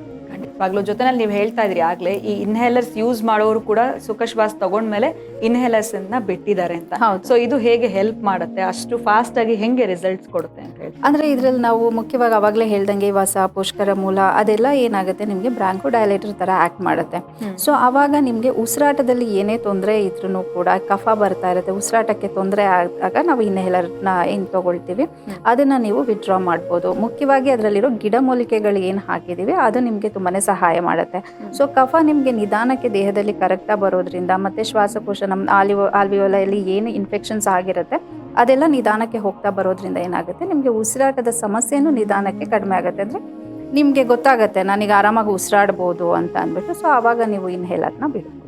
ಖಂಡಿತವಾಗ್ಲೂ ಜೊತೆನಲ್ಲಿ ನೀವು ಹೇಳ್ತಾ ಇದ್ರಿ ಆಗ್ಲೇ ಈ ಇನ್ಹೇಲರ್ಸ್ ಯೂಸ್ ಮಾಡೋರು ಕೂಡ ಸುಖಶ್ವಾಸ ತಗೊಂಡ್ಮೇಲೆ ಇನ್ಹೇಲರ್ಸ್ ಅನ್ನ ಬಿಟ್ಟಿದ್ದಾರೆ ಅಂತ. ಸೊ ಇದು ಹೇಗೆ ಹೆಲ್ಪ್ ಮಾಡುತ್ತೆ? ಅಷ್ಟು ಫಾಸ್ಟ್ ಆಗಿ ಹೆಂಗೆ ರಿಸಲ್ಟ್ಸ್ ಕೊಡುತ್ತೆ ಅಂತ ಹೇಳಿ ಅಂದ್ರೆ ಇದರಲ್ಲಿ ನಾವು ಮುಖ್ಯವಾಗಿ ಅವಾಗಲೇ ಹೇಳ್ದಂಗೆ ವಾಸ ಪುಷ್ಕರ ಮೂಲ ಅದೆಲ್ಲ ಏನಾಗುತ್ತೆ? ನಿಮಗೆ ಬ್ರಾಂಕೋ ಡೈಲೇಟರ್ ತರ ಆಕ್ಟ್ ಮಾಡುತ್ತೆ. ಸೊ ಆವಾಗ ನಿಮಗೆ ಉಸಿರಾಟದಲ್ಲಿ ಏನೇ ತೊಂದರೆ ಇದ್ರೂ ಕೂಡ ಕಫ ಬರ್ತಾ ಇರುತ್ತೆ ಉಸಿರಾಟಕ್ಕೆ ತೊಂದರೆ ಆದಾಗ ನಾವು ಇನ್ಹೇಲರ್ನ ಏನು ತಗೊಳ್ತೀವಿ? ಅದನ್ನ ಅದನ್ನು ನೀವು ವಿತ್ಡ್ರಾ ಮಾಡ್ಬೋದು. ಮುಖ್ಯವಾಗಿ ಅದರಲ್ಲಿರೋ ಗಿಡಮೂಲಿಕೆಗಳು ಏನು ಹಾಕಿದೀವಿ ಅದು ನಿಮಗೆ ತುಂಬಾ ಸಹಾಯ ಮಾಡುತ್ತೆ. ಸೊ ಕಫ ನಿಮಗೆ ನಿಧಾನಕ್ಕೆ ದೇಹದಲ್ಲಿ ಕರಗ್ತಾ ಬರೋದ್ರಿಂದ ಮತ್ತೆ ಶ್ವಾಸಕೋಶ ನಮ್ಮ ಆಲಿವೋ, ಆಲ್ವಿಯೋಲಲ್ಲಿ ಏನು ಇನ್ಫೆಕ್ಷನ್ಸ್ ಆಗಿರುತ್ತೆ, ಅದೆಲ್ಲ ನಿಧಾನಕ್ಕೆ ಹೋಗ್ತಾ ಬರೋದ್ರಿಂದ ಏನಾಗುತ್ತೆ, ನಿಮಗೆ ಉಸಿರಾಟದ ಸಮಸ್ಯೆನೂ ನಿಧಾನಕ್ಕೆ ಕಡಿಮೆ ಆಗುತ್ತೆ. ಅಂದರೆ ನಿಮಗೆ ಗೊತ್ತಾಗುತ್ತೆ, ನನಗೆ ಆರಾಮಾಗಿ ಉಸಿರಾಡ್ಬೋದು ಅಂತ ಅಂದ್ಬಿಟ್ಟು ಸೊ ಆವಾಗ ನೀವು ಇನ್ಹೇಲರ್ನ ಬಿಡ್ಬೋದು.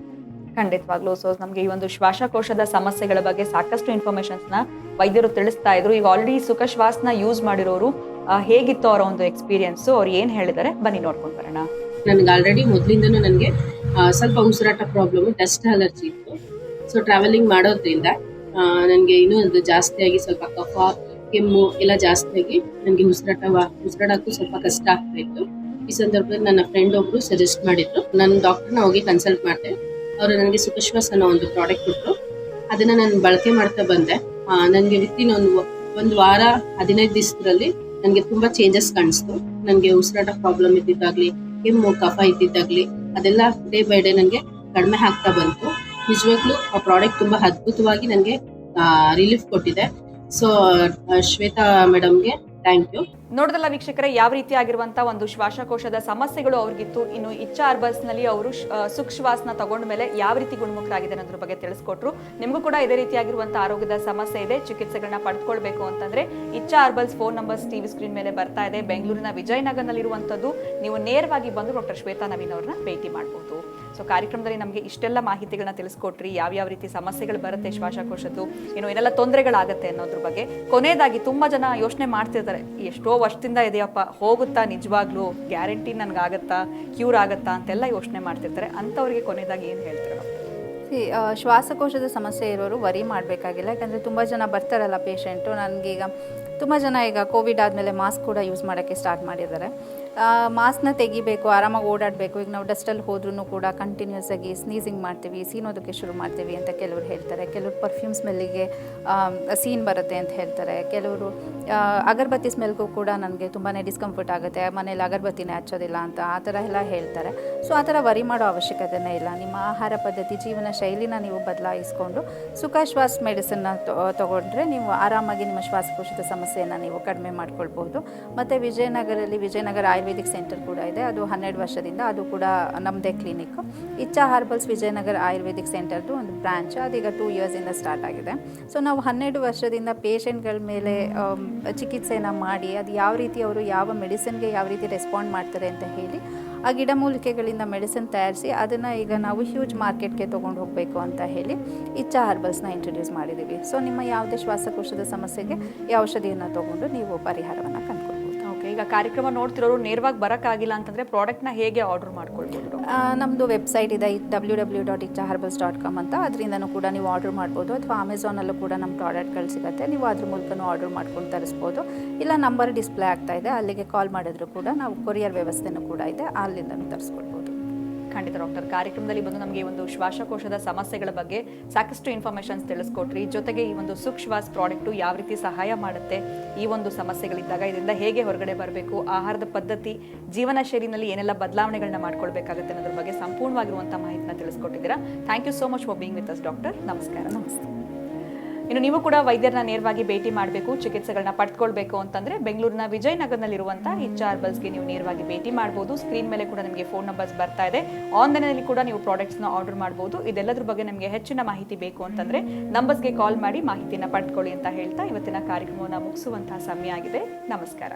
ಖಂಡಿತವಾಗ್ಲೂ ಸೊ ನಮಗೆ ಈ ಒಂದು ಶ್ವಾಸಕೋಶದ ಸಮಸ್ಯೆಗಳ ಬಗ್ಗೆ ಸಾಕಷ್ಟು ಇನ್ಫಾರ್ಮೇಷನ್ಸ್ನ ವೈದ್ಯರು ತಿಳಿಸ್ತಾ ಇದ್ರು. ಈಗ ಆಲ್ರೆಡಿ ಸುಖ ಶ್ವಾಸನ ಯೂಸ್ ಮಾಡಿರೋರು ಹೇಗಿತ್ತು ಅವರ ಒಂದು ಎಕ್ಸ್ಪೀರಿಯನ್ಸ್ ಅವ್ರು ಏನು ಹೇಳಿದ್ದಾರೆ, ಬನ್ನಿ ನೋಡ್ಕೊಂಡು ಬರೋಣ. ನನಗೆ ಆಲ್ರೆಡಿ ಮೊದಲಿಂದನೂ ನನಗೆ ಸ್ವಲ್ಪ ಉಸಿರಾಟ ಪ್ರಾಬ್ಲಮ್ ಡಸ್ಟ್ ಅಲರ್ಜಿ ಇತ್ತು. ಸೊ ಟ್ರಾವೆಲಿಂಗ್ ಮಾಡೋದ್ರಿಂದ ನನಗೆ ಇನ್ನೂ ಅದು ಜಾಸ್ತಿಯಾಗಿ ಸ್ವಲ್ಪ ಕಫ ಕೆಮ್ಮು ಎಲ್ಲ ಜಾಸ್ತಿ ಆಗಿ ನನಗೆ ಉಸಿರಾಟ ಉಸಿರಾಡೋಕ್ಕೂ ಸ್ವಲ್ಪ ಕಷ್ಟ ಆಗ್ತಾ ಇತ್ತು. ಈ ಸಂದರ್ಭದಲ್ಲಿ ನನ್ನ ಫ್ರೆಂಡ್ ಒಬ್ರು ಸಜೆಸ್ಟ್ ಮಾಡಿದ್ರು. ನಾನು ಡಾಕ್ಟರ್ನ ಹೋಗಿ ಕನ್ಸಲ್ಟ್ ಮಾಡಿದೆ. ಅವರು ನನಗೆ ಸುಖಶ್ವಾಸ ಅನ್ನೋ ಒಂದು ಪ್ರಾಡಕ್ಟ್ ಕೊಟ್ಟರು ಅದನ್ನು ನಾನು ಬಳಕೆ ಮಾಡ್ತಾ ಬಂದೆ. ನನಗೆ ವಿತಿನ್ ಒಂದು ಒಂದು ವಾರ ಹದಿನೈದು ದಿವಸದಲ್ಲಿ ನನಗೆ ತುಂಬ ಚೇಂಜಸ್ ಕಾಣಿಸ್ತು. ನನಗೆ ಉಸಿರಾಟ ಪ್ರಾಬ್ಲಮ್ ಇದ್ದಿದ್ದಾಗ್ಲಿ ಕೆಮ್ಮು ಕಫ ಇದ್ದಿದ್ದಾಗ್ಲಿ ಅದೆಲ್ಲ ಡೇ ಬೈ ಡೇ ನನಗೆ ಕಡಿಮೆ ಆಗ್ತಾ ಬಂತು. ನಿಜವಾಗ್ಲೂ ಆ ಪ್ರಾಡಕ್ಟ್ ತುಂಬಾ ಅದ್ಭುತವಾಗಿ ನನಗೆ ರಿಲೀಫ್ ಕೊಟ್ಟಿದೆ. ಸೊ ಶ್ವೇತಾ ಮೇಡಮ್ಗೆ ಥ್ಯಾಂಕ್ ಯು ನೋಡಿದಲ್ಲ ವೀಕ್ಷಕರೇ, ಯಾವ ರೀತಿ ಆಗಿರುವಂತ ಒಂದು ಶ್ವಾಸಕೋಶದ ಸಮಸ್ಯೆಗಳು ಅವ್ರಿಗಿತ್ತು, ಇನ್ನು ಇಚ್ಛಾ ಅರ್ಬಸ್ನಲ್ಲಿ ಅವರು ಸುಖ ಶ್ವಾಸನ ತಗೊಂಡ ಮೇಲೆ ಯಾವ ರೀತಿ ಗುಣಮುಖರಾಗಿದೆ ಅನ್ನೋದ್ರ ಬಗ್ಗೆ ತಿಳಿಸ್ಕೊಟ್ರು. ನಿಮಗೂ ಕೂಡ ಇದೇ ರೀತಿಯಾಗಿರುವಂತ ಆರೋಗ್ಯದ ಸಮಸ್ಯೆ ಇದೆ ಚಿಕಿತ್ಸೆಗಳನ್ನ ಪಡೆದುಕೊಳ್ಬೇಕು ಅಂತಂದ್ರೆ Ichha herbals phone numbers TV screen ಮೇಲೆ ಬರ್ತಾ ಇದೆ. ಬೆಂಗಳೂರಿನ ವಿಜಯನಗರನಲ್ಲಿರುವಂತದ್ದು ನೀವು ನೇರವಾಗಿ ಬಂದು ಡಾಕ್ಟರ್ ಶ್ವೇತಾ ನವೀನ್ ಅವ್ರನ್ನ ಭೇಟಿ ಮಾಡಬಹುದು ಸೊ ಕಾರ್ಯಕ್ರಮದಲ್ಲಿ ನಮಗೆ ಇಷ್ಟೆಲ್ಲ ಮಾಹಿತಿಗಳನ್ನ ತಿಳಿಸ್ಕೊಟ್ರಿ. ಯಾವ್ಯಾವ ರೀತಿ ಸಮಸ್ಯೆಗಳು ಬರುತ್ತೆ, ಶ್ವಾಸಕೋಶದ್ದು, ಏನು, ಏನೆಲ್ಲ ತೊಂದರೆಗಳಾಗತ್ತೆ ಅನ್ನೋದ್ರ ಬಗ್ಗೆ. ಕೊನೆಯದಾಗಿ ತುಂಬಾ ಜನ ಯೋಚನೆ ಮಾಡ್ತಿರ್ತಾರೆ, ಎಷ್ಟೋ ವರ್ಷದಿಂದ ಇದೆಯಪ್ಪ, ಹೋಗುತ್ತಾ ನಿಜವಾಗ್ಲೂ? ಗ್ಯಾರಂಟಿ ನನಗಾಗತ್ತಾ? ಕ್ಯೂರ್ ಆಗುತ್ತಾ? ಅಂತೆಲ್ಲ ಯೋಚನೆ ಮಾಡ್ತಿರ್ತಾರೆ. ಅಂಥವ್ರಿಗೆ ಕೊನೆಯದಾಗಿ ಏನು ಹೇಳ್ತಾರೆ? ಶ್ವಾಸಕೋಶದ ಸಮಸ್ಯೆ ಇರೋರು ವರಿ ಮಾಡಬೇಕಾಗಿಲ್ಲ. ಯಾಕಂದರೆ ತುಂಬ ಜನ ಬರ್ತಾರಲ್ಲ ಪೇಷಂಟು ನನಗೀಗ ತುಂಬ ಜನ ಈಗ ಕೋವಿಡ್ ಆದಮೇಲೆ ಮಾಸ್ಕ್ ಕೂಡ ಯೂಸ್ ಮಾಡೋಕ್ಕೆ ಸ್ಟಾರ್ಟ್ ಮಾಡಿದ್ದಾರೆ. ಮಾಸ್ಕ್ನ ತೆಗಿಬೇಕು, ಆರಾಮಾಗಿ ಓಡಾಡಬೇಕು. ಈಗ ನಾವು ಡಸ್ಟಲ್ಲಿ ಹೋದ್ರೂ ಕೂಡ ಕಂಟಿನ್ಯೂಸ್ ಆಗಿ ಸ್ನೀಸಿಂಗ್ ಮಾಡ್ತೀವಿ ಸೀನೋದಕ್ಕೆ ಶುರು ಮಾಡ್ತೀವಿ ಅಂತ ಕೆಲವರು ಹೇಳ್ತಾರೆ. ಕೆಲವರು ಪರ್ಫ್ಯೂಮ್ ಸ್ಮೆಲ್ಲಿಗೆ ಸೀನ್ ಬರುತ್ತೆ ಅಂತ ಹೇಳ್ತಾರೆ. ಕೆಲವರು ಅಗರಬತ್ತಿ ಸ್ಮೆಲ್ಗೂ ಕೂಡ ನನಗೆ ತುಂಬಾ ಡಿಸ್ಕಂಫರ್ಟ್ ಆಗುತ್ತೆ. ಮನೇಲಿ ಅಗರಬತ್ತಿನೇ ಹಚ್ಚೋದಿಲ್ಲ ಅಂತ ಆ ಥರ ಎಲ್ಲ ಹೇಳ್ತಾರೆ. ಸೊ ಆ ಥರ ವರಿ ಮಾಡೋ ಅವಶ್ಯಕತೆನೇ ಇಲ್ಲ. ನಿಮ್ಮ ಆಹಾರ ಪದ್ಧತಿ, ಜೀವನ ಶೈಲಿನ ನೀವು ಬದಲಾಯಿಸ್ಕೊಂಡು ಸುಖ ಶ್ವಾಸ ಮೆಡಿಸಿನ್ನ ತೊಗೊಂಡ್ರೆ ನೀವು ಆರಾಮಾಗಿ ನಿಮ್ಮ ಶ್ವಾಸಕೋಶದ ಸಮಸ್ಯೆಯನ್ನು ನೀವು ಕಡಿಮೆ ಮಾಡ್ಕೊಳ್ಬಹುದು. ಮತ್ತು ವಿಜಯನಗರಲ್ಲಿ, ವಿಜಯನಗರ ಆಯುರ್ವೇದಿಕ್ ಸೆಂಟರ್ ಕೂಡ ಇದೆ. ಅದು ಹನ್ನೆರಡು ವರ್ಷದಿಂದ ಅದು ಕೂಡ ನಮ್ಮದೇ ಕ್ಲಿನಿಕ್ ಇಚ್ಛಾ ಹಾರ್ಬಲ್ಸ್ ವಿಜಯನಗರ ಆಯುರ್ವೇದಿಕ್ ಸೆಂಟರ್ದು ಒಂದು ಬ್ರಾಂಚ್ ಅದೀಗ ಟೂ ಇಯರ್ಸಿಂದ ಸ್ಟಾರ್ಟ್ ಆಗಿದೆ. ಸೊ ನಾವು ಹನ್ನೆರಡು ವರ್ಷದಿಂದ ಪೇಷಂಟ್ಗಳ ಮೇಲೆ ಆಮ್, ಚಿಕಿತ್ಸೆನ ಮಾಡಿ ಅದು ಯಾವ ರೀತಿ ಅವರು ಯಾವ ಮೆಡಿಸಿನ್ಗೆ ಯಾವ ರೀತಿ ರೆಸ್ಪಾಂಡ್ ಮಾಡ್ತಾರೆ ಅಂತ ಹೇಳಿ ಆ ಗಿಡಮೂಲಿಕೆಗಳಿಂದ ಮೆಡಿಸಿನ್ ತಯಾರಿಸಿ ಅದನ್ನು ಈಗ ನಾವು ಹ್ಯೂಜ್ ಮಾರ್ಕೆಟ್ಗೆ ತೊಗೊಂಡು ಹೋಗಬೇಕು ಅಂತ ಹೇಳಿ ಇಚ್ಛಾ ಹರ್ಬಲ್ಸ್ನ ಇಂಟ್ರೊಡ್ಯೂಸ್ ಮಾಡಿದ್ದೀವಿ ಸೊ ನಿಮ್ಮ ಯಾವುದೇ ಶ್ವಾಸಕೋಶದ ಸಮಸ್ಯೆಗೆ ಈ ಔಷಧಿಯನ್ನು ತೊಗೊಂಡು ನೀವು ಪರಿಹಾರವನ್ನು ಈಗ ಕಾರ್ಯಕ್ರಮ ನೋಡ್ತಿರೋರು ನೇರವಾಗಿ ಬರೋಕ್ಕಾಗಿಲ್ಲ ಅಂತಂದರೆ ಪ್ರಾಡಕ್ಟ್ನ ಹೇಗೆ ಆರ್ಡರ್ ಮಾಡ್ಕೊಳ್ಬೋದು ನಮ್ಮದು ವೆಬ್ಸೈಟ್ ಇದೆ W W dot Ichha herbals dot com ಅಂತ. ಅದರಿಂದನೂ ಕೂಡ ನೀವು ಆರ್ಡರ್ ಮಾಡ್ಬೋದು. ಅಥವಾ ಅಮೆಝಾನಲ್ಲೂ ಕೂಡ ನಮ್ಮ ಪ್ರಾಡಕ್ಟ್ಗಳು ಸಿಗುತ್ತೆ. ನೀವು ಅದ್ರ ಮೂಲಕನೂ ಆರ್ಡರ್ ಮಾಡ್ಕೊಂಡು ತರಿಸ್ಬೋದು. ಇಲ್ಲ ನಂಬರ್ ಡಿಸ್ಪ್ಲೇ ಆಗ್ತಾ ಇದೆ. ಅಲ್ಲಿಗೆ ಕಾಲ್ ಮಾಡಿದ್ರು ಕೂಡ ನಾವು ಕೊರಿಯರ್ ವ್ಯವಸ್ಥೆನೂ ಕೂಡ ಇದೆ. ಅಲ್ಲಿಂದನೂ ತರಿಸ್ಕೊಳ್ಬೋದು. ಖಂಡಿತ ಡಾಕ್ಟರ್. ಕಾರ್ಯಕ್ರಮದಲ್ಲಿ ಬಂದು ನಮಗೆ ಒಂದು ಶ್ವಾಸಕೋಶದ ಸಮಸ್ಯೆಗಳ ಬಗ್ಗೆ ಸಾಕಷ್ಟು ಇನ್ಫಾರ್ಮೇಶನ್ಸ್ ತಿಳಿಸ್ಕೊಟ್ರಿ. ಜೊತೆಗೆ ಈ ಒಂದು ಸುಖ ಶ್ವಾಸ್ ಪ್ರಾಡಕ್ಟು ಯಾವ ರೀತಿ ಸಹಾಯ ಮಾಡುತ್ತೆ ಈ ಒಂದು ಸಮಸ್ಯೆಗಳಿದ್ದಾಗ, ಇದರಿಂದ ಹೇಗೆ ಹೊರಗಡೆ ಬರಬೇಕು, ಆಹಾರದ ಪದ್ಧತಿ, ಜೀವನ ಶೈಲಿನಲ್ಲಿ ಏನೆಲ್ಲ ಬದಲಾವಣೆಗಳನ್ನ ಮಾಡ್ಕೊಳ್ಬೇಕಾಗುತ್ತೆ ಅನ್ನೋದ್ರ ಬಗ್ಗೆ ಸಂಪೂರ್ಣವಾಗಿರುವಂಥ ಮಾಹಿತಿನ ತಿಳಿಸ್ಕೊಟ್ಟಿದ್ದೀರಾ. Thank you so much for being with us doctor ನಮಸ್ಕಾರ. ನಮಸ್ತೆ. ಇನ್ನು ನೀವು ಕೂಡ ವೈದ್ಯರನ್ನ ನೇರವಾಗಿ ಭೇಟಿ ಮಾಡಬೇಕು ಚಿಕಿತ್ಸೆಗಳನ್ನ ಪಡ್ಕೊಳ್ಬೇಕು ಅಂತಂದ್ರೆ ಬೆಂಗಳೂರಿನ ವಿಜಯನಗರ್ನಲ್ಲಿರುವಂತಹ ಹೆಚ್ ಆರ್ ಬಸ್ಗೆ ನೀವು ನೇರವಾಗಿ ಭೇಟಿ ಮಾಡಬಹುದು ಸ್ಕ್ರೀನ್ ಮೇಲೆ ಕೂಡ ನಿಮಗೆ ಫೋನ್ ನಂಬರ್ಸ್ ಬರ್ತಾ ಇದೆ. ಆನ್ಲೈನಲ್ಲಿ ಕೂಡ ನೀವು ಪ್ರಾಡಕ್ಟ್ಸ್ನ ಆರ್ಡರ್ ಮಾಡಬಹುದು ಇದೆಲ್ಲದ್ರ ಬಗ್ಗೆ ನಿಮಗೆ ಹೆಚ್ಚಿನ ಮಾಹಿತಿ ಬೇಕು ಅಂತಂದ್ರೆ ನಂಬರ್ಸ್ಗೆ ಕಾಲ್ ಮಾಡಿ ಮಾಹಿತಿನ ಪಡ್ಕೊಳ್ಳಿ ಅಂತ ಹೇಳ್ತಾ ಇವತ್ತಿನ ಕಾರ್ಯಕ್ರಮವನ್ನು ಮುಗಿಸುವಂತಹ ಸಮಯ ಆಗಿದೆ. ನಮಸ್ಕಾರ.